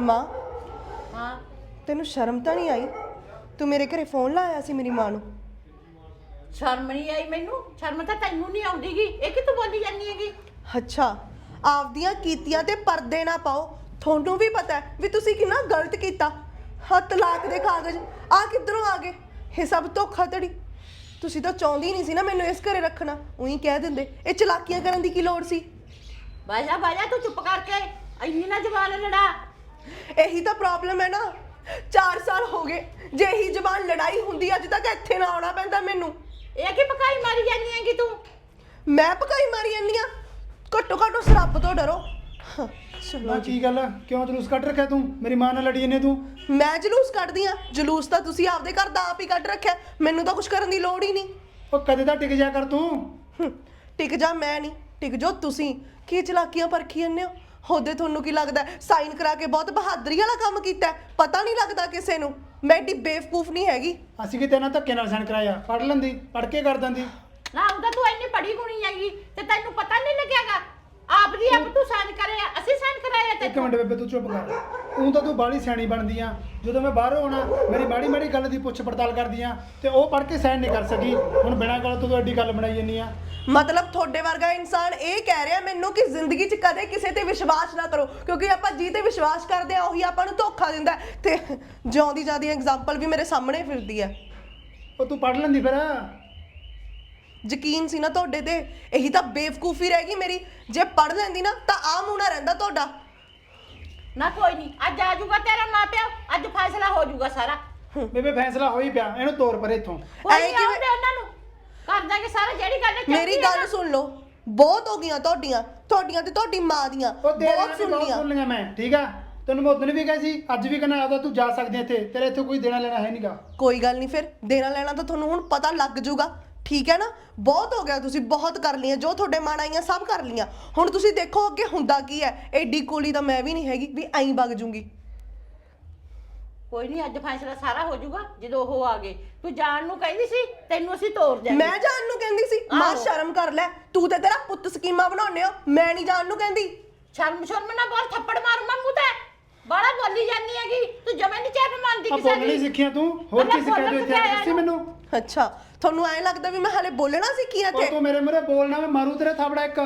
ਮਾਂ ਹਾਂ। ਤੈਨੂੰ ਸ਼ਰਮ ਤਾਂ ਨਹੀਂ ਆਈ? ਤੂੰ ਮੇਰੇ ਘਰੇ ਫੋਨ ਲਾਇਆ ਸੀ ਮੇਰੀ ਮਾਂ ਨੂੰ? ਸ਼ਰਮ ਨਹੀਂ ਆਈ ਮੈਨੂੰ? ਸ਼ਰਮ ਤਾਂ ਤੈਨੂੰ ਨਹੀਂ ਆਉਂਦੀਗੀ। ਇਹ ਕਿ ਤੂੰ ਬੋਲੀ ਜਾਂਦੀ ਹੈਗੀ? ਅੱਛਾ ਆਪਦੀਆਂ ਕੀਤੀਆਂ ਤੇ ਪਰਦੇ ਨਾ ਪਾਓ। ਤੁਹਾਨੂੰ ਵੀ ਪਤਾ ਹੈ ਵੀ ਤੁਸੀਂ ਕਿੰਨਾ ਗਲਤ ਕੀਤਾ। ਹਾਂ ਤਲਾਕ ਦੇ ਕਾਗਜ਼ ਆ ਕਿੱਧਰੋਂ ਆ ਗਏ? ਇਹ ਸਭ ਧੋਖਾਧੜੀ ਤੁਸੀਂ ਤਾਂ ਚਾਹੁੰਦੀ ਨਹੀਂ ਸੀ ਨਾ ਮੈਨੂੰ ਇਸ ਘਰੇ ਰੱਖਣਾ। ਉਹੀ ਕਹਿ ਦਿੰਦੇ ਇਹ ਚਲਾਕੀਆਂ ਕਰਨ ਦੀ ਕੀ ਲੋੜ ਸੀ? ਬਾਜਾ ਬਾਜਾ ਤੂੰ ਚੁੱਪ ਕਰਕੇ। ਇੰਨੀ ਨਾ ਜਵਾਨ ਲੜਾ। ਇਹੀ ਤਾਂ ਪ੍ਰੋਬਲਮ ਹੈ ਨਾ। 4 ਸਾਲ ਹੋ ਗਏ ਜੇ ਇਹੀ ਜ਼ਬਾਨ ਲੜਾਈ ਹੁੰਦੀ ਅੱਜ ਤੱਕ ਇੱਥੇ ਨਾ ਆਉਣਾ ਪੈਂਦਾ ਮੈਨੂੰ। ਇਹ ਕੀ ਪਕਾਈ ਮਾਰੀ ਜਾਂਦੀ ਹੈਗੀ ਤੂੰ? ਮੈਂ ਪਕਾਈ ਮਾਰੀ ਜਾਂਦੀ ਆ ਘੱਟੋ ਘੱਟ ਉਸ ਰੱਬ ਤੋਂ ਡਰੋ। ਹਾਂ, ਚਲੋ ਕੀ ਗੱਲ ਆ? ਕਿਉਂ ਜਲੂਸ ਕੱਢ ਰੱਖਿਆ ਤੂੰ? ਮੇਰੀ ਮਾਂ ਨਾਲ ਲੜੀ ਜੰਨੇ ਤੂੰ। ਮੈਂ ਜਲੂਸ ਕੱਢਦੀ ਆ ਜਲੂਸ ਤਾਂ ਤੁਸੀਂ ਆਪਦੇ ਘਰ ਦਾ ਆਪ ਹੀ ਕੱਢ ਰੱਖਿਆ। ਮੈਨੂੰ ਤਾਂ ਕੁਝ ਕਰਨ ਦੀ ਲੋੜ ਹੀ ਨਹੀਂ। ਉਹ ਕਦੇ ਤਾਂ ਟਿਕ ਜਾ ਕਰ ਤੂੰ। ਹੂੰ, ਟਿਕ ਜਾ ਮੈਂ ਨਹੀਂ ਟਿਕ ਜੋ ਤੁਸੀਂ। ਕੀ ਚਲਾਕੀਆਂ ਪਰਖੀ ਜੰਨੇ ਹੋ? ਹੋਦੇ ਤੁਹਾਨੂੰ ਕੀ ਲੱਗਦਾ ਸਾਈਨ ਕਰਾ ਕੇ ਬਹੁਤ ਬਹਾਦਰੀ ਵਾਲਾ ਕੰਮ ਕੀਤਾ ਹੈ? ਪਤਾ ਨਹੀਂ ਲੱਗਦਾ ਕਿਸੇ ਨੂੰ। ਮੈਂ ਏਡੀ ਬੇਵਕੂਫ ਨਹੀਂ ਹੈਗੀ। ਅਸੀਂ ਕਿਤੇ ਨਾ ਧੱਕੇ ਨਾਲ ਸੈਨ ਕਰਾਇਆ। ਪੜ ਲੈਂਦੀ ਪੜ ਕੇ ਕਰ ਦਿੰਦੀ। ਨਾ ਉਹਦਾ ਤੂੰ ਇੰਨੀ ਪੜੀ ਗੁਣੀ ਹੈਗੀ ਤੇ ਤੈਨੂੰ ਪਤਾ ਨਹੀਂ ਲੱਗਿਆਗਾ। ਆਪ ਦੀ ਆਪ ਤੂੰ ਸਾਨ ਕਰਿਆ ਅਸੀਂ ਸਾਨ ਕਰਾਇਆ ਤੇ ਇੱਕ ਮਿੰਟ ਬੇਬੇ ਤੂੰ ਚੁੱਪ ਕਰ। ਤੂੰ ਤਾਂ ਤੂੰ ਬਾਹਲੀ ਸਿਆਣੀ ਬਣਦੀ ਆ। ਜਦੋਂ ਮੈਂ ਬਾਹਰੋਂ ਆਉਣਾ ਮੇਰੀ ਮਾੜੀ ਮਾੜੀ ਗੱਲ ਦੀ ਪੁੱਛ ਪੜਤਾਲ ਕਰਦੀ ਆ ਤੇ ਉਹ ਪੜ ਕੇ ਸਾਈਨ ਨਹੀਂ ਕਰ ਸਕੀ। ਹੁਣ ਬਿਨਾਂ ਗੱਲ ਤੋਂ ਤੂੰ ਐਡੀ ਗੱਲ ਬਣਾਈ ਜੰਨੀ ਆ। ਮਤਲਬ ਤੁਹਾਡੇ ਵਰਗਾ ਇਨਸਾਨ ਇਹ ਕਹਿ ਰਿਹਾ ਮੈਨੂੰ ਕਿ ਜ਼ਿੰਦਗੀ 'ਚ ਕਦੇ ਕਿਸੇ ਤੇ ਵਿਸ਼ਵਾਸ ਨਾ ਕਰੋ ਕਿਉਂਕਿ ਆਪਾਂ ਜੀ ਤੇ ਵਿਸ਼ਵਾਸ ਕਰਦੇ ਆ ਉਹੀ ਆਪਾਂ ਨੂੰ ਧੋਖਾ ਦਿੰਦਾ ਹੈ। ਤੇ ਜਿਉਂਦੀ ਜਾਂਦੀ ਐਗਜ਼ਾਮਪਲ ਵੀ ਮੇਰੇ ਸਾਹਮਣੇ ਫਿਰਦੀ ਹੈ। ਉਹ ਤੂੰ ਪੜ ਲੈਂਦੀ ਫਿਰ। ਯਕੀਨ ਸੀ ਨਾ ਤੁਹਾਡੇ ਤੇ? ਇਹੀ ਤਾਂ ਬੇਵਕੂਫੀ ਰਹਿ ਗਈ ਮੇਰੀ। ਜੇ ਪੜ ਲੈਂਦੀ ਨਾ ਤਾਂ ਆ ਮੂੰਹ ਨਾ ਰਹਿੰਦਾ ਤੁਹਾਡਾ। ਨਾ ਕੋਈ ਨਹੀਂ ਅੱਜ ਆ ਜਾਊਗਾ ਤੇਰਾ ਮਾਪਿਆ ਅੱਜ ਫੈਸਲਾ ਹੋ ਜਾਊਗਾ ਸਾਰਾ। ਬੇਬੇ ਫੈਸਲਾ ਹੋ ਹੀ ਪਿਆ ਇਹਨੂੰ ਤੋਰ ਪਰੇ ਇੱਥੋਂ। ਕੋਈ ਐਂ ਨਹੀਂ ਕਿਵੇਂ- ਆਉਂਦੇ ਉਹਨਾਂ ਨੂੰ। ਕਰ ਦਾਂਗੇ ਸਾਰਾ ਜਿਹੜੀ ਗੱਲ ਚੱਲਦੀ ਮੇਰੀ ਗੱਲ ਨਾ। ਸੁਣ ਲਓ। ਬਹੁਤ ਹੋ ਗਈਆਂ ਤੁਹਾਡੀਆਂ ਤੁਹਾਡੀਆਂ ਤੇ ਤੁਹਾਡੀ ਮਾਂ ਦੀਆਂ। ਉਹ ਤੇਰੇ ਨਾਲ ਬਹੁਤ ਵੀ ਸੁਣ ਬਹੁਤ ਲੀਆਂ ਸੁਣ ਲਿਆ ਮੈਂ ਠੀਕ ਆ? ਤੈਨੂੰ ਮੈਂ ਉਦੋਂ ਵੀ ਕਿਹਾ ਸੀ ਅੱਜ ਵੀ ਕਹਿੰਦਾ ਆਦਾ ਤੂੰ ਜਾ ਸਕਦੀ ਇੱਥੇ ਤੇਰੇ ਇੱਥੇ ਕੋਈ ਦੇਣਾ ਲੈਣਾ ਹੈ ਨਹੀਂਗਾ। ਕੋਈ ਗੱਲ ਨਹੀਂ ਫਿਰ ਦੇਣਾ ਲੈਣਾ ਤਾਂ ਤੁਹਾਨੂੰ ਹੁਣ ਪਤਾ ਲੱਗ ਜਾਊਗਾ। ਠੀਕ ਹੈ ਨਾ? ਬਹੁਤ ਹੋ ਗਿਆ ਤੁਸੀਂ ਬਹੁਤ ਕਰ ਲਈਆਂ ਜੋ ਤੁਹਾਡੇ ਮਨ ਆਈਆਂ ਸਭ ਕਰ ਲਈਆਂ। ਹੁਣ ਤੁਸੀਂ ਦੇਖੋ ਅੱਗੇ ਹੁੰਦਾ ਕੀ ਹੈ। ਐਡੀ ਕੋਲੀ ਤਾਂ ਮੈਂ ਵੀ ਨਹੀਂ ਹੈਗੀ ਵੀ ਐਂ ਵਗ ਜੂੰਗੀ। ਕੋਈ ਨਹੀਂ ਅੱਜ ਫੈਸਲਾ ਸਾਰਾ ਹੋ ਜਾਊਗਾ ਜਦੋਂ ਉਹ ਆ ਗਏ। ਤੂੰ ਜਾਣ ਨੂੰ ਕਹਿੰਦੀ ਸੀ ਤੈਨੂੰ ਅਸੀਂ ਤੋਰ ਦਿਆਂਗੇ। ਮੈਂ ਜਾਣ ਨੂੰ ਕਹਿੰਦੀ ਸੀ ਮਾਂ ਆਹੋ। ਸ਼ਰਮ ਕਰ ਲੈ ਤੂੰ ਤੇ ਤੇਰਾ ਪੁੱਤ ਸਕੀਮਾਂ ਬਣਾਉਣੇ ਹੋ ਮੈਂ ਨਹੀਂ ਜਾਣ ਨੂੰ ਕਹਿੰਦੀ। ਸ਼ਰਮ ਸ਼ਰਮ ਨਾ ਬੋਲ ਥੱਪੜ ਮਾਰੂ ਮੈਂ ਮੂੰਹ ਤੇ। ਬੜਾ ਬੋਲੀ ਜਾਂਦੀ ਹੈਗੀ ਤੂੰ ਜਮੇ ਨਹੀਂ ਚੈਪ ਮੰਨਦੀ ਆ ਕਿਸੇ ਬੋਲਣੀ ਦੀ ਸਿੱਖਿਆ ਤੂੰ? ਹੋਰ ਕੀ ਸਿੱਖਿਆ ਤੂੰ ਇੱਥੇ ਦੱਸੀ ਇਹਨੂੰ। ਮੈਨੂੰ? ਅੱਛਾ ਤੁਹਾਨੂੰ ਐਂ ਲੱਗਦਾ ਵੀ ਮੈਂ ਹਲੇ ਬੋਲਣਾ ਸੀ ਕੀ ਉਹ ਇੱਥੇ? ਤੂੰ ਮੇਰੇ ਮੂਹਰੇ ਬੋਲਣਾ ਮੈਂ ਮਾਰੂ ਤੇਰੇ ਥਾਪੜਾ ਇੱਕ।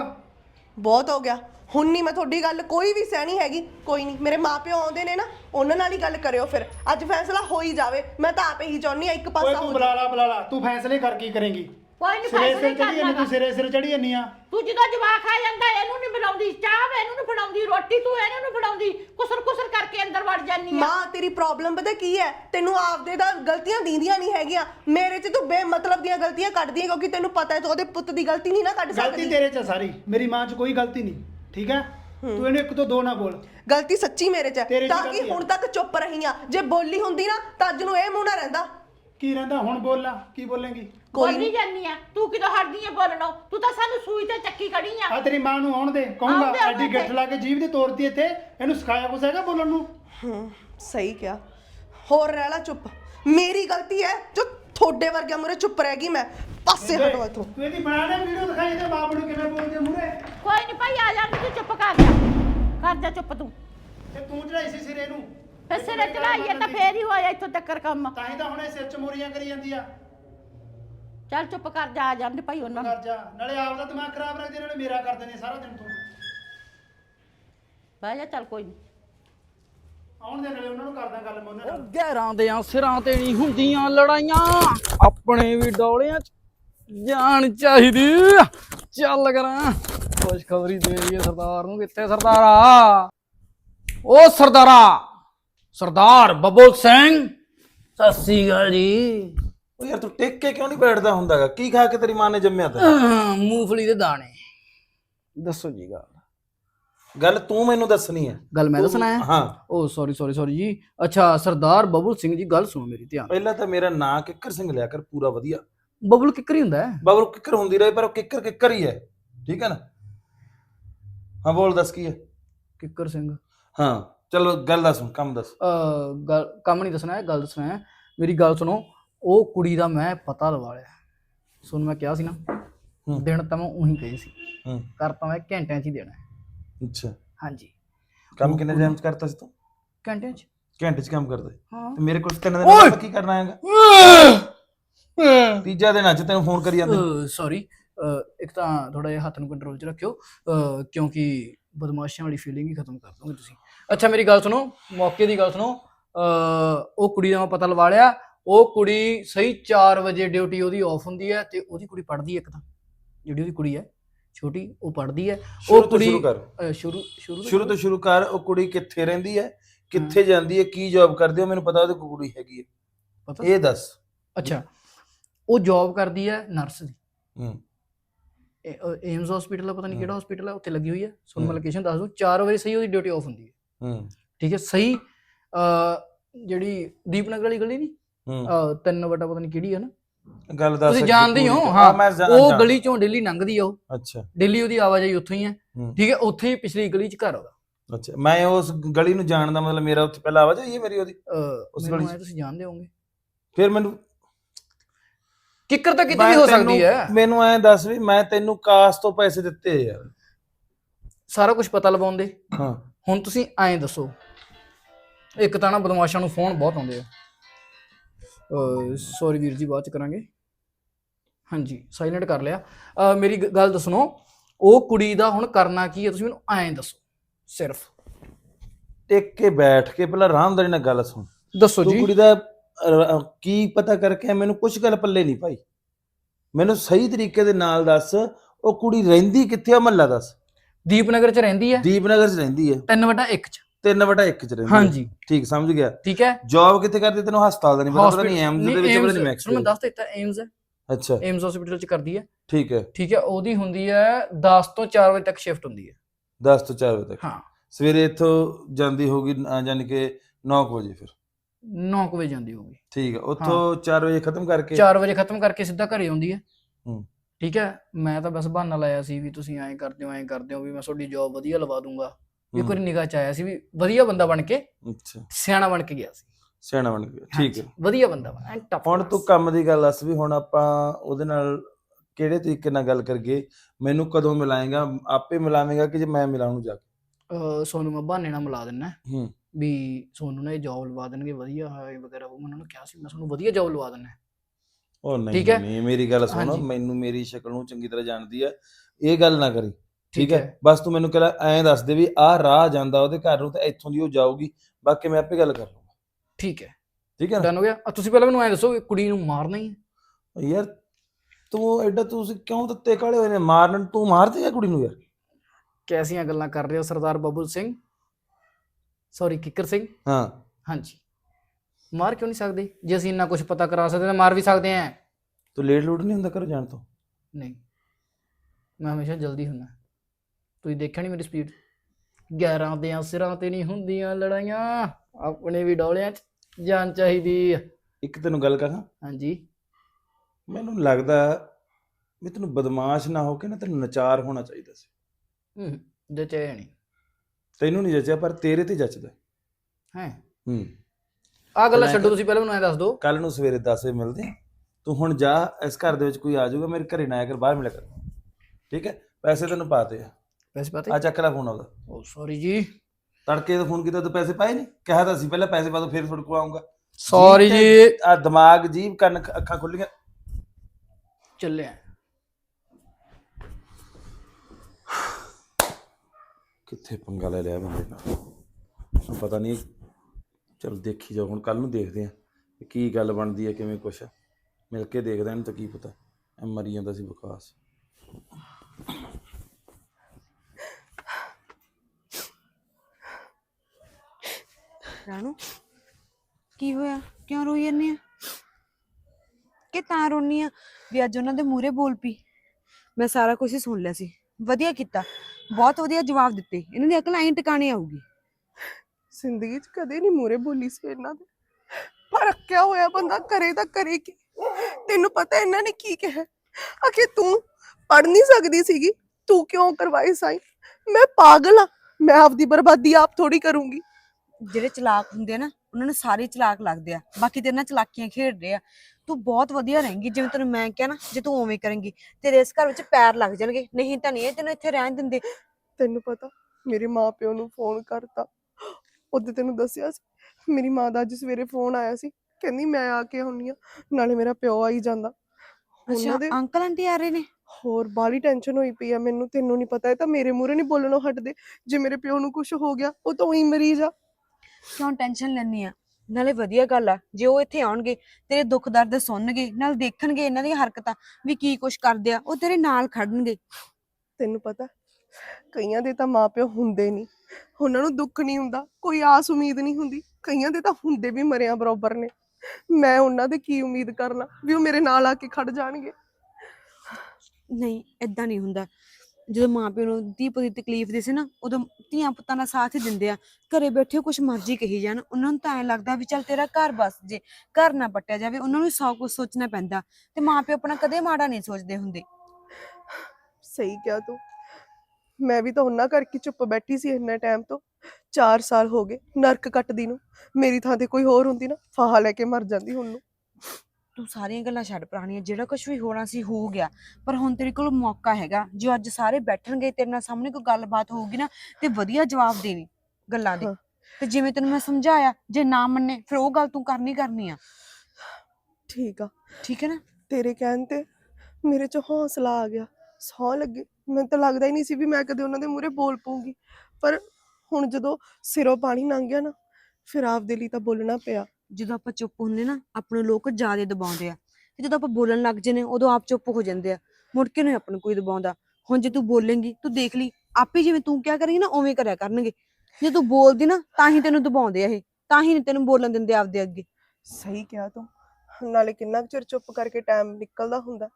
ਬਹੁਤ ਹੋ ਗਿਆ। ਹੁਣ ਨਹੀਂ ਮੈਂ ਤੁਹਾਡੀ ਗੱਲ ਕੋਈ ਵੀ ਸਹਿਣੀ ਹੈਗੀ ਕੋਈ ਨਹੀਂ ਮੇਰੇ ਮਾਪਿਓ ਆਉਂਦੇ ਨੇ ਨਾ ਉਹਨਾਂ ਨਾਲ ਹੀ ਗੱਲ ਕਰਿਓ ਫਿਰ। ਅੱਜ ਫੈਸਲਾ ਹੋ ਹੀ ਜਾਵੇ। ਮੈਂ ਤਾਂ ਆਪੇ ਹੀ ਚਾਹੁੰਦੀ ਆ ਇੱਕ ਓਏ ਪਾਸਾ ਤੂੰ ਹੋ ਬੁਲਾ ਲਾ ਬੁਲਾ ਲਾ। ਤੂੰ ਫੈਸਲੇ ਕਰ ਕੀ ਕਰੇਂਗੀ। ਕੋਈ ਨਹੀਂ ਸਿਰੇ ਫੈਸਲਾ ਸਿਰ ਚੜੀ ਜੰਨੀ ਤੂੰ ਸਿਰੇ ਸਿਰ ਚੜੀ ਜੰਨੀ ਆ। ਤੂੰ ਜਦੋਂ ਜਵਾਕ ਆ ਜਾਂਦਾ ਇਹਨੂੰ ਨਹੀਂ ਬੁਲਾਉਂਦੀ ਚਾਹ ਇਹਨੂੰ ਨਹੀਂ ਫੜਾਉਂਦੀ ਰੋਟੀ ਤੂੰ ਇਹਨੂੰ ਨਹੀਂ ਫੜਾਉਂਦੀ ਕੁਸਰ ਕੁਸਰ ਕਰਕੇ ਅੰਦਰ ਵੜ ਜਾਂਦੀ ਆ। ਮਾਂ ਤੇਰੀ ਪ੍ਰੋਬਲਮ ਪਤਾ ਕੀ ਹੈ? ਤੈਨੂੰ ਆਪਦੇ ਦਾ ਗਲਤੀਆਂ ਦੀਂਦੀਆਂ ਨਹੀਂ ਹੈਗੀਆਂ। ਮੇਰੇ 'ਚ ਤੂੰ ਬੇਮਤਲਬ ਦੀਆਂ ਗਲਤੀਆਂ ਕੱਢਦੀ ਹੈ ਕਿਉਂਕਿ ਤੈਨੂੰ ਪਤਾ ਹੈ ਤੂੰ ਉਹਦੇ ਪੁੱਤ ਦੀ ਗਲਤੀ ਨਹੀਂ ਨਾ ਕੱਢ ਗਲਤੀ ਸਕਦੀ। ਤੇਰੇ 'ਚ ਆ ਸਾਰੀ। ਮੇਰੀ ਮਾਂ 'ਚ ਕੋਈ ਗਲਤੀ ਨਹੀਂ ਠੀਕ ਹੈ? ਤੂੰ ਇਹਨੂੰ ਇੱਕ ਤੋਂ ਦੋ ਨਾ ਬੋਲ। ਗਲਤੀ ਸੱਚੀ ਮੇਰੇ 'ਚ ਹੈ ਤੇਰੇ 'ਚ ਤਾਂ ਕਿ ਗਲਤੀ ਹੈ। ਹੁਣ ਤੱਕ ਚੁੱਪ ਰਹੀ ਆ ਜੇ ਬੋਲੀ ਹੁੰਦੀ ਨਾ ਤਾਂ ਅੱਜ ਨੂੰ ਇਹ ਮੂੰਹ ਨਾ ਰਹਿੰਦਾ। ਕੀ ਰਹਿੰਦਾ? ਹੁਣ ਬੋਲ ਲਾ। ਕੀ ਬੋਲੇਂਗੀ? ਕੋਈ ਬੋਲੀ ਜਾਂਦੀ ਆ। ਤੂੰ ਕਿਦੋਂ ਹਟਦੀ ਆ ਬੋਲਣੋਂ ਤੂੰ ਤਾਂ ਸਾਨੂੰ ਸੂਈ ਤੇ ਚੱਕੀ ਖੜੀ ਆ। ਆ ਤੇਰੀ ਮਾਂ ਨੂੰ ਆਉਣ ਦੇ ਕਹੂੰਗਾ ਦੇ, ਐਡੀ ਦੇ। ਗਿੱਠ ਲਾ ਕੇ ਜੀਭ ਦੀ ਤੋੜਤੀ ਇੱਥੇ। ਇਹਨੂੰ ਸਿਖਾਇਆ ਕੁਛ ਹੈਗਾ ਬੋਲਣ ਨੂੰ? ਹੂੰ ਸਹੀ ਕਿਹਾ। ਹੋਰ ਰਹਿ ਲਾ ਚੁੱਪ। ਮੇਰੀ ਗਲਤੀ ਹੈ ਜੋ ਤੁਹਾਡੇ ਵਰਗਿਆਂ ਮੂਰੇ ਚੁੱਪ ਰਹਿ ਗਈ ਮੈਂ। ਪਾਸੇ ਹਟੋ ਇਥੋਂ। ਤੂੰ ਇਹਦੀ ਬਣਾ ਲੈ ਵੀਡੀਓ ਦਿਖਾਈ ਇਹਦੇ ਬਾਪ ਨੂੰ ਕਿਵੇਂ ਬੋਲਦੇ ਮੂਰੇ ਕੋਈ ਨਹੀਂ ਭਾਈ ਆ ਜਾ ਤੂੰ ਚੁੱਪ ਕਰ ਜਾ। ਕਰ ਜਾ ਚੁੱਪ ਤੂੰ। ਤੇ ਤੂੰ ਚੜਾਈ ਸੀ ਸਿਰੇ ਨੂੰ। ਫਿਰ ਸਿਰੇ ਚੜਾਈਏ ਤਾਂ ਫੇਰ ਹੀ ਹੋਇਆ ਇੱਥੋਂ ਤੱਕ ਕੰਮ। ਤਾਂ ਹੀ ਤਾਂ ਹੁਣ ਇਹ ਸਿਰ ਚ ਮੋਰੀਆਂ ਕਰੀ ਜਾਂਦੀ ਆ। ਚੱਲ ਚੁੱਪ ਕਰ ਜਾ ਆ ਜਾਂਦੇ ਭਾਈ ਉਹਨਾਂ ਨੂੰ। ਕਰ ਜਾ। ਨਾਲੇ ਆਪ ਦਾ ਦਿਮਾਗ ਖਰਾਬ ਰੱਖਦੇ ਨਾਲੇ ਮੇਰਾ ਕਰਦੇ ਨੇ ਸਾਰਾ ਦਿਨ ਤੂੰ। ਬਹਿ ਜਾ ਚੱਲ ਕੋਈ ਨਹੀਂ ਆਉਣ ਦੇ ਨਾਲੇ ਉਹਨਾਂ ਨੂੰ ਕਰਦਾ ਗੱਲ ਮੈਂ ਉਹਨਾਂ ਨਾਲ। ਗਹਿਰਾਂ ਦੇ ਸਿਰਾਂ ਤੇ ਨਹੀਂ ਹੁੰਦੀਆਂ ਲੜਾਈਆਂ। ਆਪਣੇ ਵੀ ਡੋਲਿਆਂ ਚ ਜਾਣ ਚਾਹੀਦੀ ਚੱਲ ਕਰਾਂ। ਖੁਸ਼ਖਬਰੀ ਦੇ ਦਈਏ ਸਰਦਾਰ ਨੂੰ ਕਿੱਥੇ ਸਰਦਾਰਾ। ਓ ਸਰਦਾਰਾ ਸਰਦਾਰ ਬੱਬਲ ਸਿੰਘ ਸਤਿ ਸ੍ਰੀ ਅਕਾਲ ਜੀ। ਉਹ ਯਾਰ ਤੂੰ ਟਿਕ ਕੇ ਕਿਉਂ ਨਹੀਂ ਬੈਠਦਾ ਹੁੰਦਾਗਾ? ਕੀ ਖਾ ਕੇ ਤੇਰੀ ਮਾਂ ਨੇ ਜੰਮਿਆ ਤਾ ਅਹ, ਮੂੰਗਫਲੀ ਦੇ ਦਾਣੇ। ਦੱਸੋ ਜੀ ਗੱਲ। ਗੱਲ ਤੂੰ ਮੈਨੂੰ ਦੱਸਣੀ ਹੈ ਗੱਲ ਮੈਂ ਦੱਸਣਾ ਹੈ ਹਾਂ। ਓ ਸੌਰੀ ਸੌਰੀ ਸੌਰੀ ਜੀ। ਅੱਛਾ ਸਰਦਾਰ ਬੱਬਲ ਸਿੰਘ ਜੀ ਗੱਲ ਸੁਣੋ ਮੇਰੀ ਧਿਆਨ। ਪਹਿਲਾਂ ਤਾਂ ਮੇਰਾ ਨਾਂ ਕਿੱਕਰ ਸਿੰਘ ਲਿਆ ਕਰ ਪੂਰਾ ਵਧੀਆ। ਬੱਬਲ ਕਿੱਕਰ ਹੀ ਹੁੰਦਾ ਹੈ? ਬਬਲ ਕਿੱਕਰ ਹੁੰਦੀ ਰਹੇ ਪਰ ਉਹ ਕਿੱਕਰ ਕਿੱਕਰ ਹੀ ਹੈ। ਠੀਕ ਹੈ ਨਾ? ਹਾਂ ਬੋਲ ਦੱਸ ਕੀ ਹੈ? ਕਿੱਕਰ ਸਿੰਘ। ਹਾਂ ਚਲੋ ਗੱਲ ਦੱਸ ਹੁਣ, ਕੰਮ ਦੱਸ। ਅਹ ਗੱਲ ਕੰਮ ਨਹੀਂ ਦੱਸਣਾ ਹੈ ਗੱਲ ਦੱਸਣਾ ਹੈ। ਮੇਰੀ ਗੱਲ ਸੁਣੋ ਉਹ ਕੁੜੀ ਦਾ ਮੈਂ ਪਤਾ ਲਵਾ ਲਿਆ। ਸੁਣ ਮੈਂ ਕਿਹਾ ਸੀ ਨਾ। ਦਿਨ ਤਾਂ ਮੈਂ ਉਹੀ ਕਹੀ ਸੀ ਹੂੰ। ਕਰ ਤਾਂ ਮੈਂ ਘੰਟਿਆਂ 'ਚ ਹੀ ਦੇਣਾ ਹੈ। ਅੱਛਾ। ਹਾਂਜੀ। ਕੰਮ ਕਿੰਨੇ ਟਾਈਮ ਚ ਕਰਤਾ ਸੀ ਤੂੰ? ਘੰਟੇ ਚ। ਘੰਟੇ 'ਚ ਕੰਮ ਕਰਦਾ। ਹਾਂ। ਤੇ ਮੇਰੇ ਕੋਲ ਤਿੰਨ ਦਿਨ ਓਏ! ਬਾਅਦ ਕੀ ਕਰਨਾ ਹੈਗਾ? ਤੀਜਾ ਦਿਨ ਅੱਜ ਤੈਨੂੰ ਫੋਨ ਕਰੀ ਜਾਂਦੇ। ਸੌਰੀ ਇੱਕ ਤਾਂ ਥੋੜਾ ਜਿਹਾ ਹੱਥ ਨੂੰ ਕੰਟਰੋਲ 'ਚ ਰੱਖਿਓ। ਅਹ, ਕਿਉਂਕਿ ਬਦਮਾਸ਼ਾਂ ਵਾਲੀ ਫੀਲਿੰਗ ਹੀ ਖਤਮ ਕਰ ਦੋਗੇ ਤੁਸੀਂ। ਅੱਛਾ ਮੇਰੀ ਗੱਲ ਸੁਣੋ ਮੌਕੇ ਦੀ ਗੱਲ ਸੁਣੋ। ਅਹ, ਉਹ ਕੁੜੀ ਦਾ ਮੈਂ ਪਤਾ ਲਵਾ ਲਿਆ। ਉਹ ਕੁੜੀ ਸਹੀ 4 ਵਜੇ ਡਿਊਟੀ ਉਹਦੀ ਆਫ ਹੁੰਦੀ ਹੈ ਤੇ ਉਹਦੀ ਕੁੜੀ ਪੜ੍ਹਦੀ ਹੈ ਇੱਕ ਤਾਂ ਜਿਹੜੀ ਉਹਦੀ ਕੁੜੀ ਹੈ ਛੋਟੀ ਉਹ ਪੜ੍ਹਦੀ ਹੈ। ਉਹ ਕੁੜੀ ਸ਼ੁਰੂ ਸ਼ੁਰੂ ਸ਼ੁਰੂ ਸ਼ੁਰੂ ਤੋਂ ਸ਼ੁਰੂ ਕਰ ਉਹ ਕੁੜੀ ਕਿੱਥੇ ਰਹਿੰਦੀ ਹੈ ਕਿੱਥੇ ਜਾਂਦੀ ਹੈ ਕੀ ਜੌਬ ਕਰਦੀ ਹੈ ਮੈਨੂੰ ਪਤਾ ਉਹਦੀ ਕੁੜੀ ਹੈਗੀ ਹੈ। ਪਤਾ? ਇਹ ਦੱਸ। ਅੱਛਾ। ਉਹ ਜੌਬ ਕਰਦੀ ਹੈ ਨਰਸ ਦੀ। ਹੂੰ। ਏਮਸ ਹਸਪੀਟਲ ਪਤਾ ਨਹੀਂ। ਕਿਹੜਾ ਹਸਪੀਟਲ ਹੈ ਉੱਥੇ ਲੱਗੀ ਹੋਈ ਹੈ। ਤੁਹਾਨੂੰ ਮੈਂ ਹਮ। ਲੋਕੇਸ਼ਨ ਦੱਸ ਦੂੰ 4 ਵਜੇ ਸਹੀ ਉਹਦੀ ਡਿਊਟੀ ਆਫ ਹੁੰਦੀ ਹੈ। ਹੂੰ। ਠੀਕ ਹੈ ਸਹੀ ਅ ਜਿਹੜੀ ਦੀਪਨਗਰ ਵਾਲੀ ਗਲੀ ਨਹੀਂ ਹੂੰ। ਤਿੰਨ ਵਟਾ ਪਤਾ ਨਹੀਂ ਕਿਹੜੀ ਹੈ ਨਾ। ਗੱਲ ਦੱਸ ਤੁਸੀਂ ਜਾਣਦੇ ਹੀ ਹੋ। ਹਾਂ, ਮੈਂ ਉਹ। ਗਲੀ ਚੋਂ ਡੇਲੀ ਲੰਘਦੀ ਆ ਉਹ। ਅੱਛਾ। ਡੇਲੀ ਉਹਦੀ ਆਵਾਜਾਈ ਉੱਥੋਂ ਹੀ ਹੈ ਹੂੰ। ਠੀਕ ਹੈ ਉੱਥੇ ਹੀ ਪਿਛਲੀ ਗਲੀ ਚ ਘਰ ਉਹਦਾ। ਅੱਛਾ ਮੈਂ ਉਸ ਗਲੀ ਨੂੰ ਜਾਣਦਾ ਮਤਲਬ ਮੇਰਾ ਉੱਥੇ ਪਹਿਲਾਂ ਆਵਾਜ਼ ਆਈ ਹੈ ਮੇਰੀ ਉਹਦੀ? ਉਸ ਮੈਨੂੰ ਗਲੀ 'ਚ? ਆਏਂ ਤੁਸੀਂ ਜਾਣਦੇ ਹੋਵੋਗੇ। ਫਿਰ ਮੈਨੂੰ ਕਿੱਕਰ ਤਾਂ ਕਿਤੇ ਮੈਂ ਵੀ ਹੋ ਤੈਨੂੰ- ਸਕਦੀ ਹੈ। ਮੈਨੂੰ ਐਂ ਦੱਸ ਵੀ ਮੈਂ ਤੈਨੂੰ ਕਾਸ ਤੋਂ ਪੈਸੇ ਦਿੱਤੇ ਆ। ਯਾਰ ਸਾਰਾ ਕੁਝ ਪਤਾ ਲਵਾਉਂਦੇ। ਹਾਂ। ਹੁਣ ਤੁਸੀਂ ਐਂ ਦੱਸੋ। ਇੱਕ ਤਾਂ ਨਾ ਬਦਮਾਸ਼ਾਂ ਨੂੰ ਫੋਨ ਬਹੁਤ ਆਉਂਦੇ ਆ। ਸੌਰੀ ਵੀਰ ਜੀ ਬਾਅਦ ਚ ਕਰਾਂਗੇ। ਹਾਂਜੀ ਸਾਇਲੈਂਟ ਕਰ ਲਿਆ। ਮੇਰੀ ਗੱਲ ਦੱਸਣੋ ਉਹ ਕੁੜੀ ਦਾ ਹੁਣ ਕਰਨਾ ਕੀ ਹੈ ਤੁਸੀਂ ਮੈਨੂੰ ਐਂ ਦੱਸੋ ਸਿਰਫ। ਟਿਕ ਕੇ ਬੈਠ ਕੇ ਪਹਿਲਾਂ ਆਰਾਮਦਾਰੀ ਨਾਲ ਗੱਲ ਸੁਣ। ਦੱਸੋ ਤੂੰ ਜੀ। ਕੁੜੀ ਦਾ ਕੀ ਪਤਾ ਕਰਕੇ? ਮੈਨੂੰ ਕੁਝ ਗੱਲ ਪੱਲੇ ਨਹੀਂ ਭਾਈ ਮੈਨੂੰ ਸਹੀ ਤਰੀਕੇ ਦੇ ਨਾਲ ਦੱਸ ਉਹ ਕੁੜੀ ਰਹਿੰਦੀ ਕਿੱਥੇ ਆ ਮਹੱਲਾ ਦੱਸ। ਦੀਪਨਗਰ ਚ ਰਹਿੰਦੀ ਹੈ? ਦੀਪਨਗਰ 'ਚ ਰਹਿੰਦੀ ਹੈ। 3 ਵਟਾ 1 ਚ। 3 ਵਟਾ 1 'ਚ ਰਹਿੰਦੀ ਹੈ ਹਾਂਜੀ। ਠੀਕ ਸਮਝ ਗਿਆ। ਠੀਕ ਹੈ। ਜੌਬ ਕਿੱਥੇ ਕਰਦੀ? ਤੈਨੂੰ ਹਸਪਤਾਲ ਦਾ ਨਹੀਂ ਪਤਾ ਪਤਾ ਨਹੀਂ ਐਮਜ਼ ਦੇ ਵਿੱਚ ਪਤਾ ਨਹੀਂ ਮੈਕਸ ਮੈਂ ਦੱਸ ਦਿੱਤਾ ਏਮਸ ਹੈ। ਅੱਛਾ। ਏਮਸ ਹਸਪੀਟਲ ਚ ਕਰਦੀ ਹੈ। ਠੀਕ ਹੈ। ਠੀਕ ਹੈ ਉਹਦੀ ਹੁੰਦੀ ਹੈ 10 ਤੋਂ 4 ਵਜੇ ਤੱਕ ਸ਼ਿਫਟ ਹੁੰਦੀ ਹੈ। 10 ਤੋਂ 4 ਵਜੇ ਤੱਕ। ਹਾਂ। ਸਵੇਰੇ ਇੱਥੋਂ ਜਾਂਦੀ ਹੋਗੀ ਯਾਨੀ ਕਿ 9 ਵਜੇ ਫਿਰ। 9 ਵਜੇ ਜਾਂਦੀ ਹੋਊਗੀ। ਠੀਕ ਹੈ ਉੱਥੋਂ 4 ਵਜੇ ਖਤਮ ਕਰਕੇ। 4 ਵਜੇ ਖਤਮ ਕਰਕੇ ਸਿੱਧਾ ਘਰੇ ਆਉਂਦੀ ਹੈ। ਹੂੰ। ਠੀਕ ਹੈ ਮੈਂ ਤਾਂ ਬਸ ਬਹਾਨਾ ਲਾਇਆ ਸੀ ਵੀ ਤੁਸੀਂ ਐਂ ਕਰਦੇ ਹੋ ਐਂ ਕਰਦੇ ਹੋ ਵੀ ਮੈਂ ਤੁਹਾਡੀ ਜੌਬ ਵਧੀਆ ਲਵਾ ਦੂੰਗਾ। ਵੀ ਵਾਰੀ ਨਿਗਾਹ ਚ ਆਇਆ ਸੀ ਵੀ ਵਧੀਆ ਬੰਦਾ ਬਣ ਕੇ ਅੱਛਾ। ਸਿਆਣਾ ਬਣ ਕੇ ਗਿਆ ਸੀ। ਸਿਆਣਾ ਬਣ ਗਿਆ ਠੀਕ ਹੈ। ਵਧੀਆ ਬੰਦਾ ਵਾ ਐਂ top ਹੁਣ ਤੂੰ। ਕੰਮ ਦੀ ਗੱਲ ਦੱਸ ਵੀ ਹੁਣ ਆਪਾਂ ਉਹਦੇ ਨਾਲ ਕਿਹੜੇ ਤਰੀਕੇ ਨਾਲ ਗੱਲ ਕਰਗੇ ਮੈਨੂੰ ਕਦੋਂ ਮਿਲਾਏਗਾ? ਆਪੇ ਮਿਲਾਵੇਂਗਾ ਕਿ ਜੇ ਮੈਂ ਮਿਲਾਉਂ ਜਾ ਕੇ? ਸੋਨੂੰ ਮੈਂ ਬਹਾਨੇ ਨਾਲ ਮਿਲਾ ਦਿੰਨਾ। ਹੂੰ। ਵੀ ਸੋਨੂੰ ਨੇ ਜੌਬ ਲਵਾ ਦੇਣਗੇ ਵਧੀਆ ਹੈ ਵਗੈਰਾ। ਉਹ ਉਹਨਾਂ ਨੂੰ ਕਿਹਾ ਸੀ ਮੈਂ ਤੁਹਾਨੂੰ ਵਧੀਆ ਜੌਬ ਲਵਾ ਦਿੰਨਾ। ਉਹ ਨਹੀਂ? ਨਹੀਂ ਮੇਰੀ ਗੱਲ ਸੁਣ। ਮੈਨੂੰ ਮੇਰੀ ਸ਼ਕਲ ਨੂੰ ਚੰਗੀ ਤਰ੍ਹਾਂ ਜਾਣਦੀ ਹੈ ਇਹ ਗੱਲ ਨਾ ਕਰੀ। ਠੀਕ ਹੈ? ਹੈ। ਬਸ ਤੂੰ ਮੈਨੂੰ ਕਹਿ ਐਂ ਦੱਸ ਦੇ ਵੀ ਆਹ ਰਾਹ ਜਾਂਦਾ ਉਹਦੇ ਘਰ ਨੂੰ ਤੇ ਇੱਥੋਂ ਦੀ ਉਹ ਜਾਊਗੀ। ਬਾਕੀ ਮੈਂ ਆਪੇ ਗੱਲ ਕਰ ਲਵਾਂਗਾ ਠੀਕ ਹੈ। ਠੀਕ ਹੈ ਨਾ? ਡਨ ਹੋ ਗਿਆ? ਆ ਤੁਸੀਂ ਪਹਿਲਾਂ ਮੈਨੂੰ ਐਂ ਦੱਸੋ ਵੀ ਕੁੜੀ ਨੂੰ ਮਾਰਨਾ ਹੀ ਹੈ। ਯਾਰ ਤੂੰ ਐਡਾ ਤੁਸੀਂ ਕਿਉਂ ਦਿੱਤੇ ਕਾਲੇ ਹੋਏ ਨੇ? ਮਾਰਨ ਤੂੰ ਮਾਰ ਦੇਗਾ ਕੁੜੀ ਨੂੰ ਯਾਰ? ਕੈਸੀਆਂ ਗੱਲਾਂ ਕਰ ਰਹੇ ਹੋ ਸਰਦਾਰ ਬਬੂਲ ਸਿੰਘ। ਸੌਰੀ ਕਿੱਕਰ ਸਿੰਘ। ਹਾਂ। ਹਾਂਜੀ। ਮਾਰ ਕਿਉਂ ਨਹੀਂ ਸਕਦੇ? ਜੇ ਅਸੀਂ ਇੰਨਾ ਕੁਝ ਪਤਾ ਕਰਾ ਸਕਦੇ ਤਾਂ ਮਾਰ ਵੀ ਸਕਦੇ ਹਾਂ ਤੂੰ ਲੇਟ ਲੂਟ ਨਹੀਂ ਹੁੰਦਾ ਘਰੋਂ ਜਾਣ ਤੋਂ? ਨਹੀਂ। ਮੈਂ ਹਮੇਸ਼ਾ ਜਲਦੀ ਹੁੰਦਾ। ਤੁਸੀਂ ਦੇਖਿਆ ਨਹੀਂ ਮੇਰੀ ਸਪੀਡ 11 ਦੇ ਸਿਰਾਂ ਤੇ ਨਹੀਂ ਹੁੰਦੀਆਂ ਲੜਾਈਆਂ। ਆਪਣੇ ਵੀ ਡੋਲਿਆਂ 'ਚ ਜਾਨ ਚਾਹੀਦੀ ਆ। ਇੱਕ ਤੈਨੂੰ ਗੱਲ ਕਰਾਂ ਹਾਂਜੀ। ਮੈਨੂੰ ਲੱਗਦਾ ਵੀ ਤੈਨੂੰ ਬਦਮਾਸ਼ ਨਾ ਹੋ ਕੇ ਨਾ ਤੈਨੂੰ ਨਚਾਰ ਹੋਣਾ ਚਾਹੀਦਾ ਸੀ। ਹੂੰ ਜਚਿਆ ਨਹੀਂ। ਤੈਨੂੰ ਨਹੀਂ ਜੱਜਿਆ ਪਰ ਤੇਰੇ ਤੇ ਜੱਜਦਾ ਹੈ? ਹੂੰ। ਆ ਗੱਲਾਂ ਛੱਡੋ ਤੁਸੀਂ ਪਹਿਲਾਂ ਮੈਨੂੰ ਐ ਦੱਸ ਦਿਓ। ਕੱਲ ਨੂੰ ਸਵੇਰੇ 10 ਵਜੇ ਮਿਲਦੇ ਹਾਂ। ਤੂੰ ਹੁਣ ਜਾ ਇਸ ਘਰ ਦੇ ਵਿੱਚ ਕੋਈ ਆ ਜਾਊਗਾ ਮੇਰੇ ਘਰੇ ਨਾ ਆਇਆ ਕਰ ਬਾਹਰ ਮਿਲਿਆ ਕਰ। ਠੀਕ ਹੈ? ਪੈਸੇ ਤੈਨੂੰ ਪਾਤੇ ਆ। ਪੈਸੇ ਪਾਤੇ? ਆ ਚੱਕ ਲੈ ਫੋਨ ਆਉਦਾ ਓ ਸੌਰੀ ਜੀ। ਤੜਕੇ ਦਾ ਫੋਨ ਕੀਤਾ ਤੂੰ ਪੈਸੇ ਪਾਏ ਨਹੀਂ? ਕਿਹਾ ਤਾਂ ਸੀ ਪਹਿਲਾਂ ਪੈਸੇ ਪਾ ਦੋ ਫਿਰ ਤੁਹਾਡੇ ਕੋਲ ਆਉਂਗਾ ਸੌਰੀ ਜੀ। ਆ ਦਿਮਾਗ ਜੀਭ ਕੰਨ ਅੱਖਾਂ ਖੁੱਲੀਆਂ ਚੱਲਿਆ। ਕਿੱਥੇ ਪੰਗਾ ਲੈ ਲਿਆ ਬੰਦੇ ਨਾਲ? ਪਤਾ ਨਹੀਂ। ਚਲ ਦੇਖੀ ਜਾਓ ਹੁਣ ਕੱਲ ਨੂੰ ਦੇਖਦੇ ਆ ਕਿ ਗੱਲ ਬਣਦੀ ਹੈ ਕਿਵੇਂ ਕੁਛ ਮਿਲ ਕੇ ਦੇਖਦੇ ਇਹਨੂੰ ਤਾਂ ਕੀ ਪਤਾ। ਐ ਮਰੀ ਜਾਂਦਾ ਸੀ ਵਿਕਾਸ ਰਾਣੂ। ਕੀ ਹੋਇਆ? ਕਿਉਂ ਰੋਈ ਜਾਂਦੀ ਆ? ਕਿ ਤਾਂ ਰੋਨੀ ਆ ਵੀ ਅੱਜ ਉਹਨਾਂ ਦੇ ਮੂਹਰੇ ਬੋਲ ਪਈ। ਮੈਂ ਸਾਰਾ ਕੁਝ ਹੀ ਸੁਣ ਲਿਆ ਸੀ। ਵਧੀਆ ਕੀਤਾ। ਬਹੁਤ ਵਧੀਆ ਜਵਾਬ ਦਿੱਤੇ। ਇਹਨਾਂ ਦੀ ਅਕਲ ਐਂ ਟਿਕਾਣੇ ਆਊਗੀ। ਜ਼ਿੰਦਗੀ 'ਚ ਕਦੇ ਨਹੀਂ ਮੂਰੇ ਬੋਲੀ ਸੀ ਇਹਨਾਂ ਦੇ। ਪਰ ਅੱਕਿਆ ਹੋਇਆ ਬੰਦਾ? ਕਰੇ ਤਾਂ ਕਰੇ ਕੀ? ਤੈਨੂੰ ਪਤਾ ਇਹਨਾਂ ਨੇ ਕੀ ਕਿਹਾ? ਆਖੇ ਤੂੰ ਪੜ ਨਹੀਂ ਸਕਦੀ ਸੀਗੀ। ਤੂੰ ਕਿਉਂ ਕਰਵਾਈ ਸਾਈ? ਮੈਂ ਪਾਗਲ ਆ। ਮੈਂ ਆਪਦੀ ਬਰਬਾਦੀ ਆਪ ਥੋੜੀ ਕਰੂੰਗੀ। ਜਿਹੜੇ ਚਲਾਕ ਹੁੰਦੇ ਆ ਨਾ ਉਹਨਾਂ ਨੂੰ ਸਾਰੇ ਚਲਾਕ ਲੱਗਦੇ ਆ। ਬਾਕੀ ਤੇਰੇ ਨਾਲ ਚਲਾਕੀਆਂ ਖੇਡ ਰਹੇ ਆ। ਤੂੰ ਬਹੁਤ ਵਧੀਆ ਰਹੇਂਗੀ ਜਿਵੇਂ ਤੈਨੂੰ ਮੈਂ ਕਿਹਾ ਨਾ ਜੇ ਤੂੰ ਉਵੇਂ ਕਰੇਂਗੀ ਤੇਰੇ ਇਸ ਘਰ ਵਿੱਚ ਪੈਰ ਲੱਗ ਜਾਣਗੇ। ਨਹੀਂ ਤਾਂ ਨਹੀਂ ਇਹ ਤੈਨੂੰ ਇੱਥੇ ਰਹਿਣ ਦਿੰਦੇ। ਤੈਨੂੰ ਪਤਾ ਮੇਰੇ ਮਾਪਿਓ ਨੂੰ ਫੋਨ ਕਰਤਾ। ਉਹਦੇ ਤੈਨੂੰ ਦੱਸਿਆ ਸੀ ਮੇਰੀ ਮਾਂ ਦਾ ਅੱਜ ਸਵੇਰੇ ਫੋਨ ਆਇਆ ਸੀ। ਕਹਿੰਦੀ ਮੈਂ ਆ ਕੇ ਹੁੰਨੀ ਆ ਨਾਲੇ ਮੇਰਾ ਪਿਓ ਆਈ ਜਾਂਦਾ। ਅੱਛਾ ਦੇ ਅੰਕਲ ਆਂਟੀ ਆ ਰਹੇ ਨੇ? ਹੋਰ ਬਾਲੀ ਟੈਨਸ਼ਨ ਹੋਈ ਪਈ ਆ ਮੈਨੂੰ ਤੈਨੂੰ ਨਹੀਂ ਪਤਾ ਇਹ ਤਾਂ ਮੇਰੇ ਮੂਹਰੇ ਨਹੀਂ ਬੋਲਣੋਂ ਹਟਦੇ। ਜੇ ਮੇਰੇ ਪਿਓ ਨੂੰ ਕੁਝ ਹੋ ਗਿਆ ਉਹ ਤਾਂ ਉਹੀ ਮਰੀਜ਼ ਆ। ਕਿਉਂ ਟੈਨਸ਼ਨ ਲੈਣੀ ਆ? ਨਾਲੇ ਵਧੀਆ ਗੱਲ ਆ ਜੇ ਉਹ ਇੱਥੇ ਆਉਣਗੇ ਤੇਰੇ ਦੁੱਖ ਦਰਦ ਸੁਣਨਗੇ ਨਾਲ ਦੇਖਣਗੇ ਇਹਨਾਂ ਦੀਆਂ ਹਰਕਤਾਂ ਵੀ ਕੀ ਕੁਛ ਕਰਦੇ ਆ ਉਹ ਤੇਰੇ ਨਾਲ ਖੜਨਗੇ। ਤੈਨੂੰ ਪਤਾ ਕਈਆਂ ਦੇ ਤਾਂ ਮਾਪਿਓ ਹੁੰਦੇ ਨਹੀਂ ਉਹਨਾਂ ਨੂੰ ਦੁੱਖ ਨਹੀਂ ਹੁੰਦਾ ਕੋਈ ਆਸ ਉਮੀਦ ਨਹੀਂ ਹੁੰਦੀ। ਕਈਆਂ ਦੇ ਤਾਂ ਹੁੰਦੇ ਵੀ ਮਰਿਆਂ ਬਰਾਬਰ ਨੇ। ਮੈਂ ਉਹਨਾਂ ਦੇ ਕੀ ਉਮੀਦ ਕਰਨਾ ਵੀ ਉਹ ਮੇਰੇ ਨਾਲ ਆ ਕੇ ਖੜ ਜਾਣਗੇ। ਨਹੀਂ ਇਦਾਂ ਨਹੀਂ ਹੁੰਦਾ। ਜਦੋਂ ਮਾਂ ਪਿਓ ਨੂੰ ਧੀ ਪੁੱਤ ਦੀ ਤਕਲੀਫ ਦੇ ਸੀ ਨਾ, ਉਦੋਂ ਧੀਆਂ ਪੁੱਤਾਂ ਦਾ ਸਾਥ ਹੀ ਦਿੰਦੇ ਆ। ਘਰੇ ਬੈਠੇ ਕੁਝ ਮਰਜ਼ੀ ਕਹੀ ਜਾਣ, ਉਹਨਾਂ ਨੂੰ ਤਾਂ ਐ ਲੱਗਦਾ ਵੀ ਚੱਲ ਤੇਰਾ ਘਰ ਬਸ ਜੇ, ਘਰ ਨਾ ਪੱਟਿਆ ਜਾਵੇ, ਉਹਨਾਂ ਨੂੰ ਸੌ ਕੁਝ ਸੋਚਣਾ ਪੈਂਦਾ ਤੇ ਮਾਂ ਪਿਓ ਆਪਣਾ ਕਦੇ ਮਾੜਾ ਨਹੀਂ ਸੋਚਦੇ ਹੁੰਦੇ। ਸਹੀ ਕਿਹਾ ਤੂੰ। ਮੈਂ ਵੀ ਤਾਂ ਉਹਨਾਂ ਕਰਕੇ ਚੁੱਪ ਬੈਠੀ ਸੀ ਇੰਨਾ ਟਾਈਮ ਤੋਂ। 4 ਸਾਲ ਹੋ ਗਏ ਨਰਕ ਕੱਟਦੀ ਨੂੰ। ਮੇਰੀ ਥਾਂ ਤੇ ਕੋਈ ਹੋਰ ਹੁੰਦੀ ਨਾ, ਫਾਹਾ ਲੈ ਕੇ ਮਰ ਜਾਂਦੀ ਹੁਣ ਨੂੰ। ਤੂੰ ਸਾਰੀਆਂ ਗੱਲਾਂ ਛੱਡ ਪੁਰਾਣੀਆਂ ਜਿਹੜਾ ਕੁਝ ਵੀ ਹੋਣਾ ਸੀ ਹੋ ਗਿਆ। ਪਰ ਹੁਣ ਤੇਰੇ ਕੋਲ ਮੌਕਾ ਹੈਗਾ ਜੋ ਅੱਜ ਸਾਰੇ ਬੈਠਣਗੇ ਤੇਰੇ ਨਾਲ ਸਾਹਮਣੇ ਕੋਈ ਗੱਲਬਾਤ ਹੋਊਗੀ ਨਾ ਤੇ ਵਧੀਆ ਜਵਾਬ ਦੇਵੀਂ ਗੱਲਾਂ ਦੇ। ਤੇ ਜਿਵੇਂ ਤੈਨੂੰ ਮੈਂ ਸਮਝਾਇਆ ਜੇ ਨਾ ਮੰਨੇ ਫਿਰ ਉਹ ਗੱਲ ਤੂੰ ਕਰਨੀ ਕਰਨੀ ਆ। ਠੀਕ ਆ। ਠੀਕ ਹੈ ਨਾ? ਤੇਰੇ ਕਹਿਣ ਤੇ ਮੇਰੇ ਚ ਹੌਸਲਾ ਆ ਗਿਆ। ਸੌ ਲੱਗੇ। ਮੈਨੂੰ ਤਾਂ ਲੱਗਦਾ ਹੀ ਨਹੀਂ ਸੀ ਵੀ ਮੈਂ ਕਦੇ ਉਹਨਾਂ ਦੇ ਮੂਹਰੇ ਬੋਲ ਪਾਉਂਗੀ ਪਰ ਹੁਣ ਜਦੋਂ ਸਿਰੋਂ ਪਾਣੀ ਲੰਘ ਗਿਆ ਨਾ ਫਿਰ ਆਪਦੇ ਲਈ ਤਾਂ ਬੋਲਣਾ ਪਿਆ। ਜਦੋਂ ਆਪਾਂ ਚੁੱਪ ਹੁੰਨੇ ਨਾ ਆਪਣੇ ਲੋਕ ਜ਼ਿਆਦਾ ਦਬਾਉਂਦੇ ਆ। ਤੇ ਜਦੋਂ ਆਪਾਂ ਬੋਲਣ ਲੱਗ ਜਨੇ ਉਦੋਂ ਆਪ ਚੁੱਪ ਹੋ ਜਾਂਦੇ ਆ। ਮੁੜ ਕੇ ਨਹੀਂ ਆਪਾਂ ਨੂੰ ਕੋਈ ਦਬਾਉਂਦਾ। ਹੁਣ ਜੇ ਤੂੰ ਬੋਲੇਂਗੀ ਤੂੰ ਦੇਖ ਲਈ ਆਪੇ ਜਿਵੇਂ ਤੂੰ ਕਿਆ ਕਰੇਂਗੀ ਨਾ ਉਵੇਂ ਕਰਿਆ ਕਰਨਗੇ। ਜੇ ਤੂੰ ਬੋਲਦੀ ਨਾ ਤਾਂ ਹੀ ਤੈਨੂੰ ਦਬਾਉਂਦੇ ਆ ਇਹ। ਤਾਂ ਹੀ ਨਹੀਂ ਤੈਨੂੰ ਬੋਲਣ ਦਿੰਦੇ ਆਪਦੇ ਅੱਗੇ। ਸਹੀ ਕਿਹਾ ਤੂੰ। ਨਾਲੇ ਕਿੰਨਾ ਕੁ ਚਿਰ ਚੁੱਪ ਕਰਕੇ ਟਾਈਮ ਨਿਕਲਦਾ ਹੁੰਦਾ।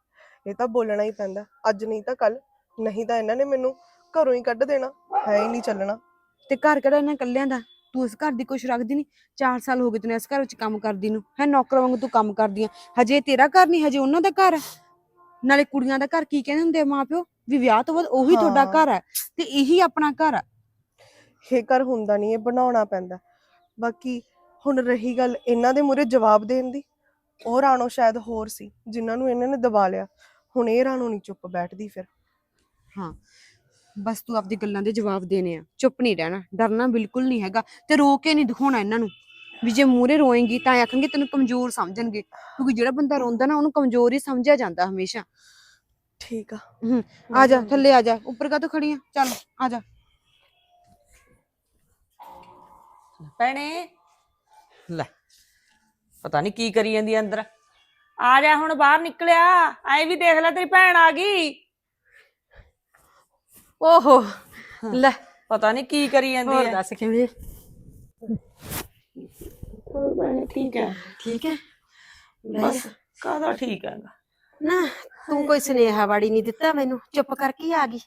ਇਹ ਤਾਂ ਬੋਲਣਾ ਹੀ ਪੈਂਦਾ। ਅੱਜ ਨਹੀਂ ਤਾਂ ਕੱਲ ਨਹੀਂ ਤਾਂ ਇਹਨਾਂ ਨੇ ਮੈਨੂੰ ਘਰੋਂ ਹੀ ਕੱਢ ਦੇਣਾ। ਹੈ ਹੀ ਨਹੀਂ ਚੱਲਣਾ। ਤੇ ਘਰ ਕਿਹੜਾ ਇਹਨਾਂ ਕੱਲਿਆਂ ਦਾ? ਤੂੰ ਇਸ ਘਰ ਦੀ ਕੁਛ ਰੱਖਦੀ ਨਹੀਂ 4 ਸਾਲ ਹੋ ਗਏ ਤੈਨੂੰ ਇਸ ਘਰ ਵਿੱਚ ਕੰਮ ਕਰਦੀ ਨੂੰ ਹੈ ਨੌਕਰ ਵਾਂਗੂ ਤੂੰ ਕੰਮ ਕਰਦੀ ਆ ਹਜੇ ਤੇਰਾ ਘਰ ਨਹੀਂ ਹਜੇ ਉਹਨਾਂ ਦਾ ਘਰ ਹੈ ਨਾਲੇ ਕੁੜੀਆਂ ਦਾ ਘਰ ਕੀ ਕਹਿੰਦੇ ਹੁੰਦੇ ਆ ਮਾਪਿਓ? ਵੀ ਵਿਆਹ ਤੋਂ ਬਾਅਦ ਉਹੀ ਤੁਹਾਡਾ। ਘਰ ਹੈ ਤੇ ਇਹੀ ਆਪਣਾ ਘਰ ਹੈ ਇਹ ਘਰ ਹੁੰਦਾ ਨਹੀਂ ਇਹ ਬਣਾਉਣਾ ਪੈਂਦਾ। ਬਾਕੀ ਹੁਣ ਰਹੀ ਗੱਲ ਇਹਨਾਂ ਦੇ ਮੂਹਰੇ ਜਵਾਬ ਦੇਣ ਦੀ ਉਹ ਰਾਣੋ ਸ਼ਾਇਦ ਹੋਰ ਸੀ ਜਿਨ੍ਹਾਂ ਨੂੰ ਇਹਨਾਂ ਨੇ ਦਬਾ ਲਿਆ। ਹੁਣ ਇਹ ਰਾਣੋ ਨਹੀਂ ਚੁੱਪ ਬੈਠਦੀ ਫਿਰ। ਹਾਂ ਬਸ ਤੂੰ ਆਪਦੀ ਗੱਲਾਂ ਦੇ ਜਵਾਬ ਦੇਣੇ ਆ। ਚੁੱਪ ਨਹੀਂ ਰਹਿਣਾ ਡਰਨਾ ਬਿਲਕੁਲ ਨਹੀਂ ਹੈਗਾ ਤੇ ਰੋ ਕੇ ਨਹੀਂ ਦਿਖਾਉਣਾ ਇਹਨਾਂ ਨੂੰ ਵੀ ਜੇ ਮੂਹਰੇ ਰੋਏਂਗੀ ਤਾਂ ਆਖਣਗੇ ਤੈਨੂੰ ਕਮਜ਼ੋਰ ਸਮਝਣਗੇ। ਕਿਉਂਕਿ ਜਿਹੜਾ ਬੰਦਾ ਰੋਂਦਾ ਨਾ ਉਹਨੂੰ ਕਮਜ਼ੋਰ ਹੀ ਸਮਝਿਆ ਜਾਂਦਾ ਹਮੇਸ਼ਾ। ਠੀਕ ਆ। ਹੂੰ ਆ ਜਾ ਥੱਲੇ ਆ ਜਾ ਉੱਪਰ ਕਾ ਖੜੀ ਆ? ਚੱਲ ਆ ਜਾ। ਭੈਣੇ ਲੈ ਪਤਾ ਨਹੀਂ ਕੀ ਕਰੀ ਜਾਂਦੀ ਆ ਅੰਦਰ। ਆ ਜਾ ਹੁਣ ਬਾਹਰ ਨਿਕਲਿਆ। ਐ ਵੀ ਦੇਖ ਲੈ ਤੇਰੀ ਭੈਣ ਆ ਗਈ। ਓਹੋ ਲੈ। ਪਤਾ ਨਹੀਂ ਕੀ ਕਰੀ ਜਾਂਦੀ ਹੋਰ ਆ ਦੱਸ ਕਿਵੇਂ? ਠੀਕ ਹੈ ਠੀਕ ਹੈ ਬਸ ਕਾਹਦਾ ਠੀਕ ਹੈਗਾ? ਨਾ ਤੂੰ ਕੋਈ ਸੁਨੇਹਾ ਵਾੜੀ ਨਹੀਂ ਦਿੱਤਾ ਮੈਨੂੰ। ਚੁੱਪ ਕਰਕੇ ਹੀ ਆ ਗਈ?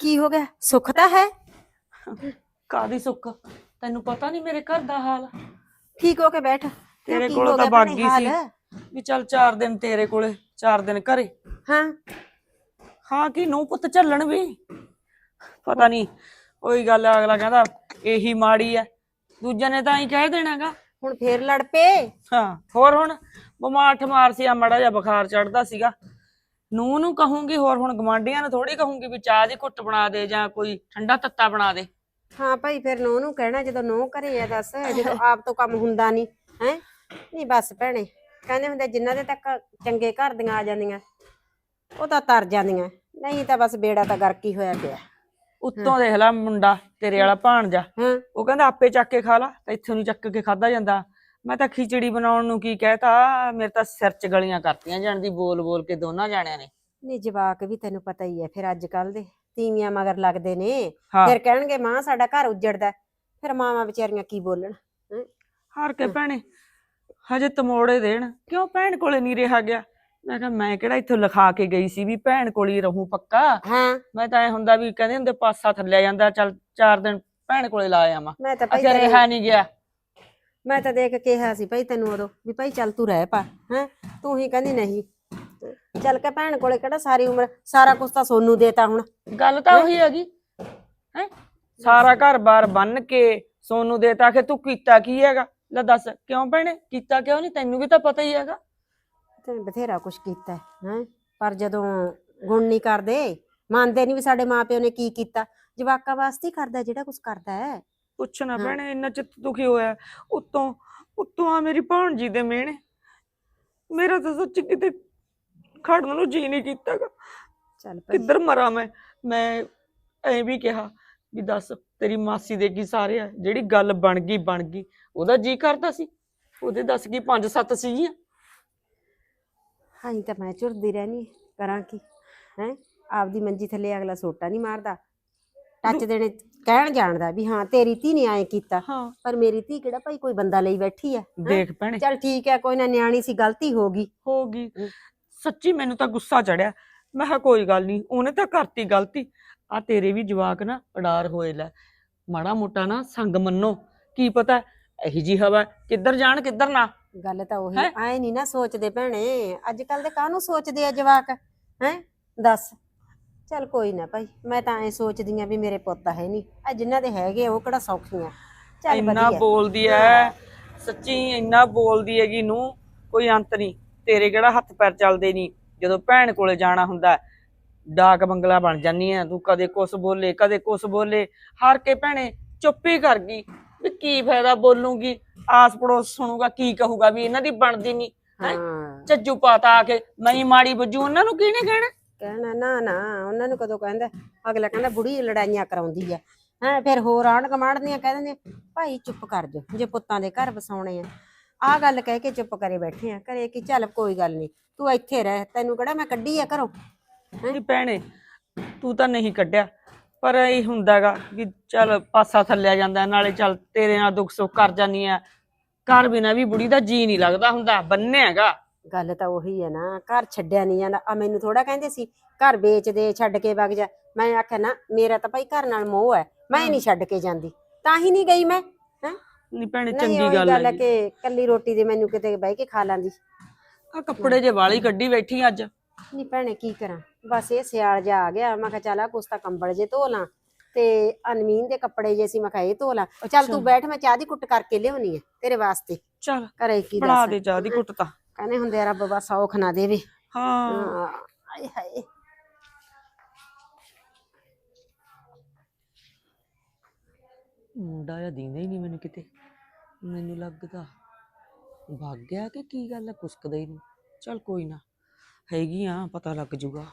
ਕੀ ਹੋ ਗਿਆ? ਸੁੱਖ ਤਾਂ ਹੈ? ਕਾਦੀ ਸੁੱਖ? ਤੈਨੂੰ ਪਤਾ ਨਹੀਂ ਮੇਰੇ ਘਰ ਦਾ ਹਾਲ? ਠੀਕ ਹੋ ਕੇ ਬੈਠ। ਤੇਰੇ ਕੀ ਕੋਲ ਹੋ ਤਾਂ ਗਿਆ ਵਗ ਭੈਣੇ ਗਈ ਸੀ? ਵੀ ਚੱਲ 4 ਦਿਨ ਤੇਰੇ ਕੋਲੇ 4 ਦਿਨ ਘਰੇ। ਹਾਂ। ਹਾਂ ਕੀ ਨੂੰ ਪੁੱਤ ਚੱਲਣ ਵੀ? ਪਤਾ ਨਹੀਂ ਉਹੀ ਗੱਲ ਆ, ਅਗਲਾ ਕਹਿੰਦਾ ਇਹੀ ਮਾੜੀ ਆ। ਦੂਜਿਆਂ ਨੇ ਤਾਂ ਹੀ ਕਹਿ ਦੇਣਾਗਾ। ਹੁਣ ਫੇਰ ਲੜ ਪਏ। ਹਾਂ ਹੋਰ ਹੁਣ ਬਿਮਾਰ ਠਮਾਰ ਸੀ ਆ ਮੜਾ ਜਿਹਾ ਬੁਖਾਰ ਚੜਦਾ ਸੀਗਾ। ਨੂੰ ਨੂੰ ਕਹੂੰਗੀ ਹੋਰ ਹੁਣ ਗਵਾਂਢੀਆਂ ਨੂੰ ਥੋੜੀ ਕਹੂੰਗੀ ਵੀ ਚਾਹ ਦੀ ਘੁੱਟ ਬਣਾ ਦੇ ਜਾਂ ਕੋਈ ਠੰਡਾ ਤੱਤਾ ਬਣਾ ਦੇ। ਹਾਂ ਭਾਈ ਫਿਰ ਨੋ ਨੂੰ ਕਹਿਣਾ ਜਦੋਂ ਨੋ ਘਰੇ ਆ ਦੱਸ ਜਦੋਂ ਆਪ ਤੋਂ ਕੰਮ ਹੁੰਦਾ ਨਹੀਂ ਹੈ? ਨਹੀਂ ਬਸ ਭੈਣੇ ਕਹਿੰਦੇ ਹੁੰਦੇ ਜਿਨ੍ਹਾਂ ਦੇ ਤੱਕ ਚੰਗੇ ਘਰ ਦੀਆਂ ਆ ਜਾਂਦੀਆਂ ਉਹ ਤਾਂ ਤਰ ਜਾਂਦੀਆਂ। ਨਹੀਂ ਤਾਂ ਬਸ ਬੇੜਾ ਤਾਂ ਗਰਕ ਹੀ ਹੋਇਆ ਪਿਆ। ਉੱਤੋਂ ਦੇਖ ਲੈ ਮੁੰਡਾ ਤੇਰੇ ਵਾਲਾ ਭਾਣਜਾ। ਹਾਂ। ਉਹ ਕਹਿੰਦਾ ਆਪੇ ਚੱਕ ਕੇ ਖਾ ਲਾ ਤਾਂ ਇੱਥੋਂ ਨਹੀਂ ਚੱਕ ਕੇ ਖਾਦਾ ਜਾਂਦਾ। ਮੈਂ ਤਾਂ ਖਿਚੜੀ ਬਣਾਉਣ ਨੂੰ ਕੀ ਕਹਿਤਾ ਮੇਰੇ ਤਾਂ ਸਿਰ 'ਚ ਗਲੀਆਂ ਕਰਤੀਆਂ ਜਾਣ ਦੀ ਬੋਲ ਬੋਲ ਕੇ ਦੋਨਾਂ ਜਾਣਿਆਂ ਨੇ। ਨਹੀਂ ਜਵਾਕ ਵੀ ਤੈਨੂੰ ਪਤਾ ਹੀ ਹੈ ਫਿਰ ਅੱਜ ਕੱਲ ਦੇ ਤੀਵੀਆਂ ਮਗਰ ਲੱਗਦੇ ਨੇ। ਹਾਂ। ਫਿਰ ਕਹਿਣਗੇ ਮਾਂ ਸਾਡਾ ਘਰ ਉੱਜੜਦਾ ਹੈ। ਫਿਰ ਮਾਵਾਂ ਵਿਚਾਰੀਆਂ ਕੀ ਬੋਲਣ ਹੈਂ? ਹਾਰ ਕੇ ਭੈਣੇ ਹਜੇ ਤਮੋੜੇ ਦੇਣ। ਕਿਉਂ ਭੈਣ ਕੋਲੇ ਨਹੀਂ ਰਿਹਾ ਗਿਆ? ਮੈਂ ਕਿਹਾ ਮੈਂ ਕਿਹੜਾ ਇੱਥੋਂ ਲਿਖਾ ਕੇ ਗਈ ਸੀ ਵੀ ਭੈਣ ਕੋਲ ਹੀ ਰਹੂੰ ਪੱਕਾ। ਹਾਂ। ਮੈਂ ਤਾਂ ਐ ਹੁੰਦਾ ਵੀ ਕਹਿੰਦੇ ਹੁੰਦੇ ਪਾਸਾ ਥੱਲੇ ਜਾਂਦਾ ਚੱਲ ਚਾਰ ਦਿਨ ਭੈਣ ਕੋਲੇ ਲਾ ਆਵਾਂ। ਮੈਂ ਤਾਂ ਭਾਈ ਅੱਛਾ ਤੇਰੇ- ਰਿਹਾ ਨਹੀਂ ਗਿਆ। ਮੈਂ ਤਾਂ ਦੇਖ ਕੇ ਕਿਹਾ ਸੀ ਭਾਈ ਤੈਨੂੰ ਉਦੋਂ ਵੀ ਭਾਈ ਚੱਲ ਤੂੰ ਰਹਿ ਪਾ ਹੈ। ਤੂੰ ਹੀ ਕਹਿੰਦੀ ਨਹੀਂ। ਚੱਲ ਕੇ ਭੈਣ ਕੋਲੇ ਕਿਹੜਾ ਸਾਰੀ ਉਮਰ ਸਾਰਾ ਕੁਝ ਤਾਂ ਸੋਨੂੰ ਦੇਤਾ ਹੁਣ। ਗੱਲ ਤਾਂ ਉਹੀ ਹੈਗੀ ਹੈ? ਸਾਰਾ ਘਰ-ਬਾਰ ਬੰਨ ਕੇ ਸੋਨੂੰ ਦੇਤਾ ਕਿ ਤੂੰ ਕੀਤਾ ਕੀ ਹੈਗਾ? ਲੈ ਦੱਸ ਕਿਉਂ ਭੈਣੇ? ਕੀਤਾ ਕਿਉਂ ਨਹੀਂ? ਤੈਨੂੰ ਵੀ ਤਾਂ ਪਤਾ ਹੀ ਹੈਗਾ। ਤੈਨੂੰ ਬਥੇਰਾ ਕੁਝ ਕੀਤਾ ਹੈ? ਪਰ ਜਦੋਂ ਗੁਣ ਨਹੀਂ ਕਰਦੇ ਮੰਨਦੇ ਨਹੀਂ ਵੀ ਸਾਡੇ ਮਾਪਿਓ ਨੇ ਕੀ ਕੀਤਾ ਜਵਾਕਾਂ ਵਾਸਤੇ ਹੀ ਕਰਦਾ ਜਿਹੜਾ ਕੁਝ ਕਰਦਾ ਹੈ। ਪੁੱਛ ਨਾ ਭੈਣੇ ਇੰਨਾ ਚਿੱਤ ਦੁਖੀ ਹੋਇਆ ਉਤੋਂ ਉਤੋਂ ਆ ਮੇਰੀ ਭਾਣਜੀ ਦੇ ਮਿਹਣੇ। ਮੇਰਾ ਤਾਂ ਸੱਚ ਕਿਤੇ ਖੜਨ ਨੂੰ ਜੀ ਨਹੀਂ ਕੀਤਾਗਾ। ਚੱਲ ਭਾਈ। ਕਿੱਧਰ ਮਰਾਂ ਮੈਂ? ਮੈਂ ਐਂ ਵੀ ਕਿਹਾ ਵੀ ਦੱਸ ਤੇਰੀ ਮਾਸੀ ਦੇ ਕੀ ਸਾਰੇ ਆ? ਜਿਹੜੀ ਗੱਲ ਬਣ ਗਈ ਬਣ ਗਈ। ਉਹਦਾ ਜੀ ਕਰਦਾ ਸੀ? ਉਹਦੇ ਦੱਸ ਕੀ ਪੰਜ ਸੱਤ ਸੀਗੀਆਂ? ਹਾਂ ਤਾਂ ਮੈਂ ਝੁਰਦੀ ਰਹਿਣੀ ਕਰਾਂ ਕੀ? ਹੈ? ਆਪਦੀ ਮੰਜੀ ਥੱਲੇ ਅਗਲਾ ਸੋਟਾ ਨਹੀਂ ਮਾਰਦਾ। ਟੱਚ ਦੇਣੇ ਕਹਿਣ ਜਾਣਦਾ ਵੀ ਹਾਂ ਤੇਰੀ ਧੀ ਨੇ ਐਂ ਕੀਤਾ। ਹਾਂ। ਪਰ ਮੇਰੀ ਧੀ ਕਿਹੜਾ ਭਾਈ ਕੋਈ ਬੰਦਾ ਲਈ ਬੈਠੀ ਆ ਹੈਂ? ਦੇਖ ਭੈਣੇ। ਚੱਲ ਠੀਕ ਹੈ ਕੋਈ ਨਾ ਨਿਆਣੀ ਸੀ ਗਲਤੀ ਹੋ ਗਈ। ਹੋ ਗਈ। ਸੱਚੀ ਮੈਨੂੰ ਤਾਂ ਗੁੱਸਾ ਚੜਿਆ। ਮੈਂ ਕਿਹਾ ਕੋਈ ਗੱਲ ਨਹੀਂ ਉਹਨੇ ਤਾਂ ਕਰਤੀ ਗਲਤੀ। ਆ ਤੇਰੇ ਵੀ ਜਵਾਕ ਨਾ ਅਡਾਰ ਹੋਏ ਲੈ। ਮਾੜਾ ਮੋਟਾ ਨਾ ਸੰਗ ਮੰਨੋ। ਕੀ ਪਤਾ ਇਹੀ ਜੀ ਹਵਾ ਕਿੱਧਰ ਜਾਣ ਕਿੱਧਰ ਨਾ। ਗੱਲ ਤਾਂ ਉਹੀ ਹੈਂ? ਐ ਨਹੀਂ ਨਾ ਸੋਚਦੇ ਭੈਣੇ ਅੱਜ ਕੱਲ ਦੇ ਕਾਹਨੂੰ ਸੋਚਦੇ ਆ ਜਵਾਕ ਹੈ? ਦੱਸ। ਚੱਲ ਕੋਈ ਨਾ ਭਾਈ ਮੈਂ ਤਾਂ ਐ ਸੋਚਦੀ ਆ ਵੀ ਮੇਰੇ ਪੁੱਤ ਹੈ ਨਹੀਂ ਆ ਜਿਨ੍ਹਾਂ ਦੇ ਹੈਗੇ ਆ, ਉਹ ਕਿਹੜਾ ਸੌਖੀਆਂ। ਚੱਲ ਇੰਨਾ ਵਧੀਆ। ਬੋਲਦੀ ਐ ਸੱਚੀ ਇੰਨਾ ਬੋਲਦੀ ਹੈਗੀ ਨੂੰ ਕੋਈ ਅੰਤ ਨਹੀਂ ਤੇਰੇ ਕਿਹੜਾ ਹੱਥ ਪੈਰ ਚੱਲਦੇ ਨਹੀਂ ਜਦੋਂ ਭੈਣ ਕੋਲੇ ਜਾਣਾ ਹੁੰਦਾ ਡਾਕ ਬੰਗਲਾ ਬਣ ਜਾਨੀ ਐ ਤੂੰ ਕਦੇ ਕੁਛ ਬੋਲੇ ਕਦੇ ਕੁਛ ਬੋਲੇ ਹਾਰ ਕੇ ਭੈਣੇ ਚੁੱਪ ਹੀ ਕਰ ਗਈ। ਵੀ ਕੀ ਫਾਇਦਾ ਬੋਲੂਗੀ? ਆਸ ਪੜੋਸ ਸੁਣੂਗਾ ਕੀ ਕਹੂਗਾ ਵੀ ਇਹਨਾਂ ਦੀ ਬਣਦੀ ਨਹੀਂ ਹੈਂ? ਹਾਂ। ਚੱਜੂ ਪਾਤਾ ਆ ਕੇ ਮੈਂ ਹੀ ਮਾੜੀ ਬੱਜੂ ਉਹਨਾਂ ਨੂੰ ਕਿਹਨੇ ਕਹਿਣਾ? ਕਹਿਣਾ ਨਾ ਨਾ ਉਹਨਾਂ ਨੂੰ ਕਦੋਂ ਕਹਿੰਦਾ? ਅਗਲਾ ਕਹਿੰਦਾ ਬੁੜੀ ਲੜਾਈਆਂ ਕਰਾਉਂਦੀ ਆ। ਹੈ ਫਿਰ ਹੋਰ ਆਣ ਕਮਾਂਡ ਦੀਆਂ ਕਹਿ ਦਿੰਦੇ ਆ, ਭਾਈ ਚੁੱਪ ਕਰ ਜਾ ਜੇ ਪੁੱਤਾਂ ਦੇ ਘਰ ਵਸਾਉਣੇ ਆ। ਆਹ ਗੱਲ ਕਹਿ ਕੇ ਚੁੱਪ ਕਰੇ ਬੈਠੇ ਆ ਘਰੇ ਕਿ ਚੱਲ ਕੋਈ ਗੱਲ ਨਹੀਂ ਤੂੰ ਇੱਥੇ ਰਹਿ ਤੈਨੂੰ ਕਿਹੜਾ ਮੈਂ ਕੱਢੀ ਆ ਘਰੋਂ? ਨਹੀਂ ਭੈਣੇ ਤੂੰ ਤਾਂ ਨਹੀਂ ਕੱਢਿਆ। ਪਰ ਇਹ ਹੁੰਦਾਗਾ ਕਿ ਚੱਲ ਪਾਸਾ ਥੱਲਿਆ ਜਾਂਦਾ ਨਾਲੇ ਚੱਲ ਤੇਰੇ ਨਾਲ ਦੁੱਖ ਸੁੱਖ ਕਰ ਜਾਨੀ ਆ। ਘਰ ਬਿਨਾ ਵੀ ਬੁੜੀ ਦਾ ਜੀ ਨਹੀਂ ਲੱਗਦਾ ਹੁੰਦਾ ਬੰਨੇ ਹੈਗਾ। ਗੱਲ ਤਾਂ ਉਹੀ ਹੈ ਨਾ ਘਰ ਛੱਡਿਆ ਨਹੀਂ ਜਾਂਦਾ। ਆ ਮੈਨੂੰ ਥੋੜਾ ਕਹਿੰਦੇ ਸੀ ਘਰ ਵੇਚ ਦੇ ਛੱਡ ਕੇ ਵਗ ਜਾ। ਮੈਂ ਆਖਿਆ ਨਾ ਮੇਰਾ ਤਾਂ ਭਾਈ ਘਰ ਨਾਲ ਮੋਹ ਹੈ ਮੈਂ ਨਹੀਂ ਛੱਡ ਕੇ ਜਾਂਦੀ। ਤਾਂ ਹੀ ਨਹੀਂ ਗਈ ਮੈਂ ਹੈ? ਨਹੀਂ ਭੈਣੇ ਨਹੀਂ ਚੰਗੀ ਉਹੀ ਗੱਲ ਹੈ ਹੈ ਕਿ ਕੱਲੀ ਰੋਟੀ ਦੇ ਮੈਨੂੰ ਕਿਤੇ ਬਹਿ ਕੇ ਖਾ ਲਾਂਦੀ। ਆ ਕੱਪੜੇ ਜੇ ਵਾਲੀ ਕੱਢੀ ਬੈਠੀ ਅੱਜ। ਨਹੀਂ ਭੈਣੇ ਕੀ ਕਰਾਂ? ਬਸ ਇਹ ਸਿਆਲ ਜਾ ਆ ਗਿਆ। ਮੈਂ ਕਿਹਾ ਚੱਲ ਆ ਕੁਛ ਤਾਂ ਕੰਬਲ ਜੇ ਧੋ ਲਾਂ। ਤੇ ਅਨਮੀਨ ਦੇ ਕੱਪੜੇ ਜੇ ਸੀ ਮੈਂ ਕਿਹਾ ਇਹ ਧੋ ਲਾਂ। ਚੱਲ ਤੂੰ ਬੈਠ ਮੈਂ ਚਾਹ ਦੀ ਕੁੱਟ ਕਰਕੇ ਲਿਆਉਣੀ ਹੈ ਤੇਰੇ ਵਾਸਤੇ। ਚੱਲ ਘਰੇ ਕੀ ਬਣਾ ਦੱਸ? ਦੇ ਚਾਹ ਦੀ ਘੁੱਟ ਤਾਂ। ਕਹਿੰਦੇ ਹੁੰਦੇ ਆ ਰੱਬ ਬਸ ਸੌਖ ਨਾ ਦੇਵੇ। ਹਾਂ। ਹਾਂ, ਆਏ ਹਾਏ। ਮੁੰਡਾ ਜਾਂ ਦੀਂਦਾ ਹੀ ਨਹੀਂ ਮੈਨੂੰ ਕਿਤੇ। ਮੈਨੂੰ ਲੱਗਦਾ ਭੱਗ ਗਿਆ ਕਿ ਕੀ ਗੱਲ ਹੈ ਕੁਸਕਦਾ ਹੀ ਨਹੀਂ। ਚੱਲ ਕੋਈ ਨਾ। ਹੈਗੀ ਆ ਪਤਾ ਲੱਗ ਜੂਗਾ।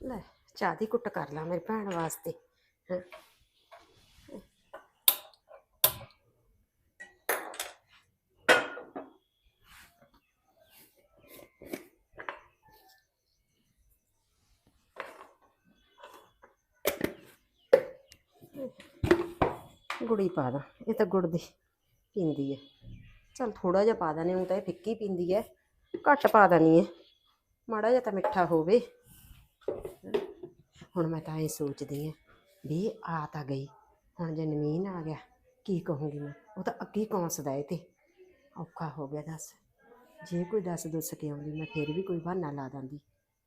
ਲੈ, ਚਾਹ ਦੀ ਕੁੱਟ ਕਰ ਲਾ ਮੇਰੀ ਭੈਣ ਵਾਸਤੇ। ਹੈਂ। ਗੁੜੀ ਪਾ ਦਾਂ, ਇਹ ਤਾਂ ਗੁੜ ਦੀ ਪੀਂਦੀ ਹੈ ਚਲ ਥੋੜਾ ਜਿਹਾ ਪਾ ਦਾਂ ਉਹ ਤਾਂ ਇਹ ਫਿੱਕੀ ਪੀਂਦੀ ਹੈ ਘੱਟ ਪਾ ਦਾਂ ਹੈ ਮਾੜਾ ਜਿਹਾ ਤਾਂ ਮਿੱਠਾ ਹੋਵੇ। ਹੁਣ ਮੈਂ ਤਾਂ ਇਹ ਸੋਚਦੀ ਆ ਵੀ ਆ ਤਾਂ ਗਈ। ਹੁਣ ਜੇ ਨਵੀਨ ਆ ਗਿਆ, ਕੀ ਕਹੂੰਗੀ ਮੈਂ? ਉਹ ਤਾਂ ਅੱਗੇ ਕੌਂਸਦਾ ਇਹ ਤੇ। ਔਖਾ ਹੋ ਗਿਆ ਦੱਸ। ਜੇ ਕੋਈ ਦੱਸ ਦੁੱਸ ਕੇ ਆਉਂਦੀ, ਮੈਂ ਫੇਰ ਵੀ ਕੋਈ ਬਹਾਨਾ ਲਾ ਦਿੰਦੀ।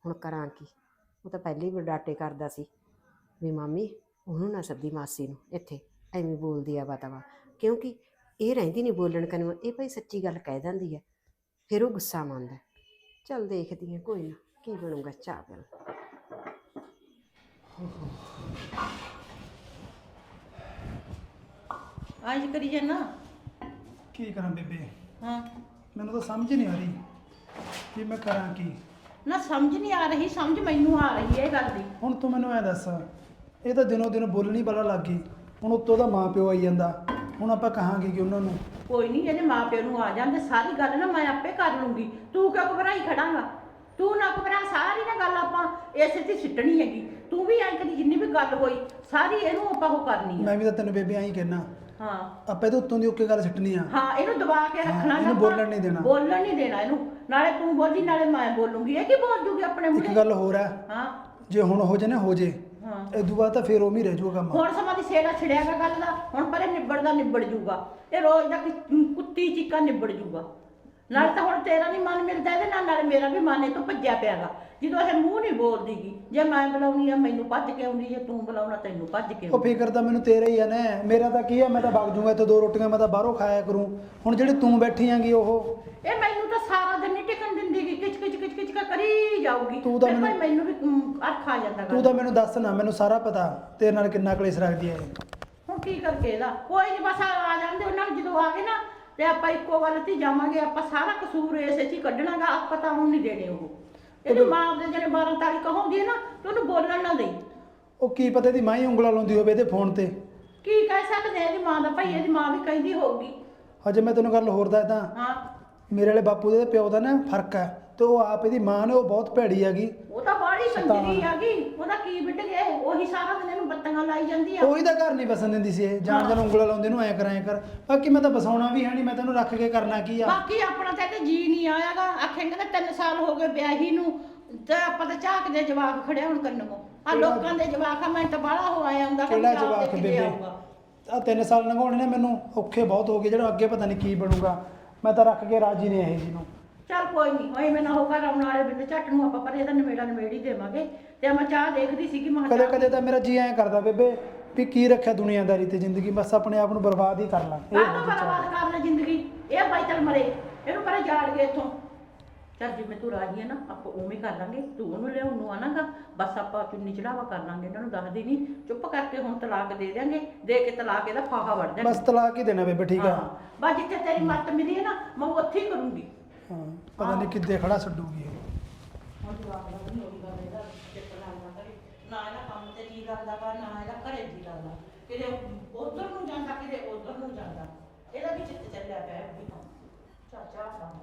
ਹੁਣ ਕਰਾਂ ਕੀ? ਉਹ ਤਾਂ ਪਹਿਲੇ ਹੀ ਡਾਟੇ ਕਰਦਾ ਸੀ ਵੀ ਮਾਮੀ, ਉਹਨੂੰ ਨਾ ਸੱਦੀ ਮਾਸੀ ਨੂੰ, ਇੱਥੇ। ਐਵੇਂ ਬੋਲਦੀ ਆ ਬਤਾਵਾ ਕਿਉਂਕਿ ਇਹ ਰਹਿੰਦੀ ਨਹੀਂ ਬੋਲਣ ਕਨੂੰ। ਇਹ ਭਾਈ ਸੱਚੀ ਗੱਲ ਕਹਿ ਦਿੰਦੀ ਹੈ ਫਿਰ ਉਹ ਗੁੱਸਾ ਮੰਨਦਾ। ਚੱਲ ਦੇਖਦੀ ਹਾਂ ਕੋਈ ਨਾ। ਕੀ ਬਣੂਗਾ ਚਾਹ ਲਾਂ। ਅੱਜ ਕਰੀ ਜਾਨਾ। ਕੀ ਕਰਾਂ ਬੇਬੇ? ਹਾਂ। ਮੈਨੂੰ ਤਾਂ ਸਮਝ ਨਹੀਂ ਆ ਰਹੀ। ਕਿ ਮੈਂ ਕਰਾਂ ਕੀ? ਨਾ ਸਮਝ ਨਹੀਂ ਆ ਰਹੀ ਸਮਝ ਮੈਨੂੰ ਆ ਰਹੀ ਹੈ ਇਹ ਗੱਲ ਦੀ। ਹੁਣ ਤੂੰ ਮੈਨੂੰ ਐ ਦੱਸ ਇਹ ਤਾਂ ਦਿਨੋਂ ਦਿਨ ਬੋਲਣੀ ਬੜਾ ਲੱਗ ਗਈ। ਹੁਣ ਉੱਤੋਂ ਦਾ ਮਾਂ ਪਿਓ ਆਈ ਜਾਂਦਾ। ਹੁਣ ਆਪਾਂ ਕਹਾਂਗੇ ਕਿ ਉਹਨਾਂ ਨੂੰ ਕੋਈ ਨਹੀਂ ਇਹਦੇ ਮਾਪਿਆਂ ਨੂੰ ਆ ਜਾਂਦੇ ਸਾਰੀ ਗੱਲ ਨਾ ਮੈਂ ਆਪੇ ਕਰ ਲੂੰਗੀ। ਤੂੰ ਕਿਉਂ ਘਬਰਾਈ ਖੜਾਂਗਾ? ਤੂੰ ਨਾ ਘਬਰਾ ਸਾਰੀ ਨਾ ਗੱਲ ਆਪਾਂ ਇਸੇ ਤੇ ਸਿੱਟਣੀ ਹੈਗੀ। ਤੂੰ ਵੀ ਐਂ ਕਦੀ ਜਿੰਨੀ ਵੀ ਗੱਲ ਹੋਈ ਸਾਰੀ ਇਹਨੂੰ ਆਪਾਂ ਉਹ ਕਰਨੀ ਹੈ ਮੈਂ ਵੀ ਤਾਂ ਤੈਨੂੰ ਬੇਬੇ ਐਂ ਕਹਿਣਾ ਹਾਂ। ਆਪਾਂ ਇਹਦੇ ਉੱਤੋਂ ਦੀ ਓਕੇ ਗੱਲ ਸਿੱਟਣੀ ਆ। ਹਾਂ ਇਹਨੂੰ ਦਬਾ ਕੇ ਰੱਖਣਾ ਇਹਨੂੰ ਨਾ ਬੋਲਣ ਨਹੀਂ ਦੇਣਾ। ਬੋਲਣ ਨਹੀਂ ਦੇਣਾ ਇਹਨੂੰ। ਨਾਲੇ ਤੂੰ ਬੋਲੀ ਨਾਲੇ ਮੈਂ ਬੋਲੂੰਗੀ। ਇਹ ਕੀ ਬੋਲ ਜੂਗੀ ਆਪਣੇ ਇੱਕ ਮੂਹਰੇ? ਗੱਲ ਹੋਰ ਹੈ। ਹਾਂ। ਜੇ ਹੁਣ ਹੋ ਜੇ ਨਾ ਹੋ ਜੇ ਹਾਂ। ਇਦੋਂ ਬਾਅਦ ਤਾਂ ਫੇਰ ਉਹ ਹੀ ਰਹਿ ਜਾਊਗਾ ਕੰਮ। ਹੁਣ ਸਮਾਂ ਦੀ ਸੇੜਾ ਛੜਿਆਗਾ ਗੱਲ ਦਾ ਹੁਣ ਪਰੇ ਨਿਬੜਦਾ ਨਿਬੜ ਜੂਗਾ ਇਹ ਰੋਜ਼ ਦਾ ਕਿ- ਕੁੱਤੀ ਚੀਕਾ ਨਿਬੜ ਜੂਗਾ ਨਾਲ ਤਾਂ ਹੁਣ ਤੇਰਾ ਨਹੀਂ ਮਨ ਮਿਲਦਾ ਇਹਦੇ ਨਾਲ ਨਾਲ ਮੇਰਾ ਵੀ ਮਨ ਇਹ ਤੋਂ ਭੱਜਿਆ ਪਿਆਗਾ। ਜਦੋਂ ਇਹ ਮੂੰਹ ਨਹੀਂ ਬੋਲਦੀਗੀ ਜੇ ਮੈਂ ਬੁਲਾਉਣੀ ਆ ਮੈਨੂੰ ਭੱਜ ਕੇ ਆਉਂਦੀ ਜੇ ਤੂੰ ਬੁਲਾਉਣਾ ਤੈਨੂੰ ਭੱਜ ਕੇ ਉਹ ਆਉਂਦੀ ਫਿਕਰ ਤਾਂ ਮੈਨੂੰ ਤੇਰਾ ਹੀ ਆ ਨਾ। ਮੇਰਾ ਤਾਂ ਕੀ ਆ ਮੈਂ ਤਾਂ ਵਗ ਜੂਗਾ ਇੱਥੇ ਦੋ ਰੋਟੀਆਂ ਮੈਂ ਤਾਂ ਬਾਹਰੋਂ ਖਾਇਆ ਕਰੂੰ। ਹੁਣ ਜਿਹੜੀ ਤੂੰ ਬੈਠੀ ਆਂਗੀ ਉਹ। ਇਹ ਮੈਨੂੰ ਤਾਂ ਸਾਰਾ ਦਿਨ ਨਹੀਂ ਟਿਕਣ ਦਿੰਦੀ ਗੀ ਕਿਚ ਕਿਚ ਕਿਚ ਕਿਚ ਕਰੀ ਜਾਊਗੀ। ਤੂੰ ਤਾਂ ਫਿਰ ਭਾਈ ਮੈਨੂੰ- ਵੀ ਅਰਖ ਆ ਜਾਂਦਾ ਤੂੰ ਤਾਂ ਮੈਨੂੰ ਦੱਸ ਨਾ ਮੈਨੂੰ ਸਾਰਾ ਪਤਾ ਤੇਰੇ ਨਾਲ ਕਿੰਨਾ ਕਲੇਸ਼ ਰੱਖਦੀ ਇਹ। ਹੁਣ ਕੀ ਕਰਕੇ ਇਹਦਾ? ਕੋਈ ਨਹੀਂ ਬਸ ਆ ਆ ਜਾਂਦੇ ਉਹਨਾਂ ਨੂੰ ਜਦੋਂ ਆ ਗਏ ਨਾ ਤੇ ਆਪਾਂ ਇੱਕੋ ਗੱਲ ਤੇ ਜਾਵਾਂਗੇ ਆਪਾਂ ਸਾਰਾ ਕਸੂਰ ਇਸੇ 'ਚ ਹੀ ਕੱਢਣਾਗਾ ਆਪਾਂ ਤਾਂ ਹੁਣ ਨਹੀਂ ਦੇਣੇ ਉਹ। ਇਹਦੀ ਮਾਂ ਦੇ ਜਿਹੜੇ 12 ਤਾਰੀਖ ਹੁੰਦੀ ਹੈ ਨਾ ਤੇ ਉਹਨੂੰ ਬੋਲਣ ਨਾ ਦੇਈ। ਉਹ ਕੀ ਪਤਾ ਇਹਦੀ ਮਾਂ ਹੀ ਉਂਗਲਾਂ ਲਾਉਂਦੀ ਹੋਵੇ ਇਹਦੇ ਫੋਨ ਤੇ? ਕੀ ਕਹਿ ਸਕਦੇ ਆ ਇਹਦੀ ਮਾਂ ਦਾ ਭਾਈ ਇਹਦੀ ਮਾਂ ਵੀ ਕਹਿੰਦੀ ਹੋਊਗੀ। ਹਜੇ ਮੈਂ ਤੈਨੂੰ ਗੱਲ ਹੋਰ ਦੱਸਦਾ। ਹਾਂ। ਮੇਰੇ ਵਾਲੇ ਬਾਪੂ ਦੇ ਤੇ ਪਿਓ ਦਾ ਨਾ ਫ਼ਰਕ ਹੈ ਤੇ ਉਹ ਆਪ ਇਹਦੀ ਮਾਂ ਨੇ ਉਹ ਬਹੁਤ ਭੈੜੀ ਹੈਗੀ। ਉਹ ਤਾਂ ਕੰਜਰੀ ਹੈਗੀ ਉਹਦਾ ਕੀ ਬਿੱਟ ਗਏ ਉਹੀ ਸਾਰਾ ਦਿਨ ਇਹਨੂੰ ਬੱਤੀਆਂ ਲਾਈ ਜਾਂਦੀ ਆ। ਉਹੀ ਤਾਂ ਘਰ ਨਹੀਂ ਵਸਣ ਦਿੰਦੀ ਸੀ ਇਹ। ਜਾਣ ਜਾਣ ਉਂਗਲਾਂ ਲਾਉਂਦੇ ਨੂੰ ਐ ਕਰ ਐ ਕਰ। ਬਾਕੀ ਮੈਂ ਤਾਂ ਬਸਾਉਣਾ ਵੀ ਹੈ ਨਹੀਂ ਮੈਂ ਤੈਨੂੰ ਰੱਖ ਕੇ ਕਰਨਾ ਕੀ ਆ? ਬਾਕੀ ਆਪਣਾ ਤਾਂ ਤੇ ਜੀ ਨਹੀਂ ਆਇਆਗਾ। ਆਖੇਂਗੇ ਤਾਂ 3 ਸਾਲ ਹੋ ਗਏ ਵਿਆਹੀ ਨੂੰ ਤੇ ਆਪਾਂ ਤਾਂ ਝਾਕ ਦੇ ਜਵਾਕ ਖੜਿਆ ਹੁਣ ਕੰਨੋਂ ਆ ਲੋਕਾਂ ਦੇ ਜਵਾਕ ਆ ਮੈਂ ਤਾਂ ਬਾਹਲਾ ਹੋ ਆਇਆ ਹੁੰਦਾ ਕਿਹੜਾ ਜਵਾਕ ਬੇਬੇ? ਆ ਤਿੰਨ ਸਾਲ ਲੰਘਾਉਣੇ ਨੇ ਮੈਨੂੰ ਔਖੇ ਬਹੁਤ ਹੋ ਗਏ ਜਿਹੜਾ ਅੱਗੇ ਪਤਾ ਨਹੀਂ ਕੀ ਬਣੂਗਾ। ਮੈਂ ਤਾਂ ਰੱਖ ਕੇ ਰਾਜੀ ਨਹੀਂ ਇਹ ਜੀ ਨੂੰ। ਚੱਲ ਕੋਈ ਨਹੀਂ ਹੋਏ ਮੈਂ ਨਾ ਹੋਗਾ ਆਉਣ ਵਾਲੇ ਬਿੰਦ ਝੱਟ ਨੂੰ ਆਪਾਂ ਪਰੇ ਦਾ ਨਵੇੜਾ ਨਵੇੜੀ ਦੇਵਾਂਗੇ। ਤੇ ਮੈਂ ਚਾਹ ਦੇਖਦੀ ਸੀ ਕਿ ਮੈਂ ਕਦੇ ਕਦੇ ਤਾਂ ਮੇਰਾ ਜੀ ਐਂ ਕਰਦਾ ਬੇਬੇ ਵੀ ਕੀ ਰੱਖਿਆ ਦੁਨੀਆਦਾਰੀ ਤੇ ਜ਼ਿੰਦਗੀ ਬਸ ਆਪਣੇ ਆਪ ਨੂੰ ਬਰਬਾਦ ਹੀ ਕਰ ਲਾਂ। ਇਹ ਬਰਬਾਦ ਕਰ ਲੈ ਜ਼ਿੰਦਗੀ? ਇਹ ਬਾਈ ਚੱਲ ਮਰੇ ਇਹਨੂੰ ਪਰੇ ਜਾੜ ਗਏ ਇੱਥੋਂ। ਚੱਲ ਜਿਵੇਂ ਤੂੰ ਰਾਜੀ ਹੈ ਨਾ ਆਪਾਂ ਉਵੇਂ ਕਰ ਲਾਂਗੇ ਤੂੰ ਉਹਨੂੰ ਲਿਆਉਣ ਨੂੰ ਆਨਾਗਾ ਬਸ ਆਪਾਂ ਚੁੰਨੀ ਚੜਾਵਾ ਕਰ ਲਾਂਗੇ ਇਹਨਾਂ ਨੂੰ ਦੱਸਦੀ ਨਹੀਂ ਚੁੱਪ ਕਰਕੇ ਹੁਣ ਤਲਾਕ ਦੇ ਦਿਆਂਗੇ ਦੇ ਕੇ ਤਲਾਕ ਇਹਦਾ ਫਾਹਾ ਵੜ ਬਸ ਤਲਾਕ ਹੀ ਦੇਣਾ ਬੇਬੇ ਠੀਕ ਆ। ਬਸ ਜਿੱਥੇ ਤੇਰੀ ਮੱਤ ਮਿਲੀ ਹੈ ਨਾ ਮੈਂ ਉੱਥੇ ਹੀ ਕਰੂੰਗੀ। ਹਾਂ। ਪਤਾ ਨਹੀਂ ਕਿੱਦੇ ਖੜਾ ਛੱਡੂਗੀ ਇਹ। ਹੁਣ ਜਵਾਬ ਦਾ ਨਹੀਂ ਹੋਈ ਗੱਲ ਇਹਦਾ ਨਾਲ ਨਾ ਕਰੇ ਨਾ ਇਹਦਾ ਕੰਮ ਤੇ ਜੀ ਕਰਦਾ ਵਾ ਨਾ ਇਹਦਾ ਘਰੇ ਜੀ ਕਰਦਾ। ਕਿਤੇ ਉਧਰ ਨੂੰ ਜਾਂਦਾ ਕਿਤੇ ਉਧਰ ਨੂੰ ਜਾਂਦਾ। ਇਹਦਾ ਵੀ ਚਿੱਤ ਚੱਲਿਆ ਪਿਆ ਹੈ ਵੀ ਕੰਮ ਚਾਚਾ ਕੰਮ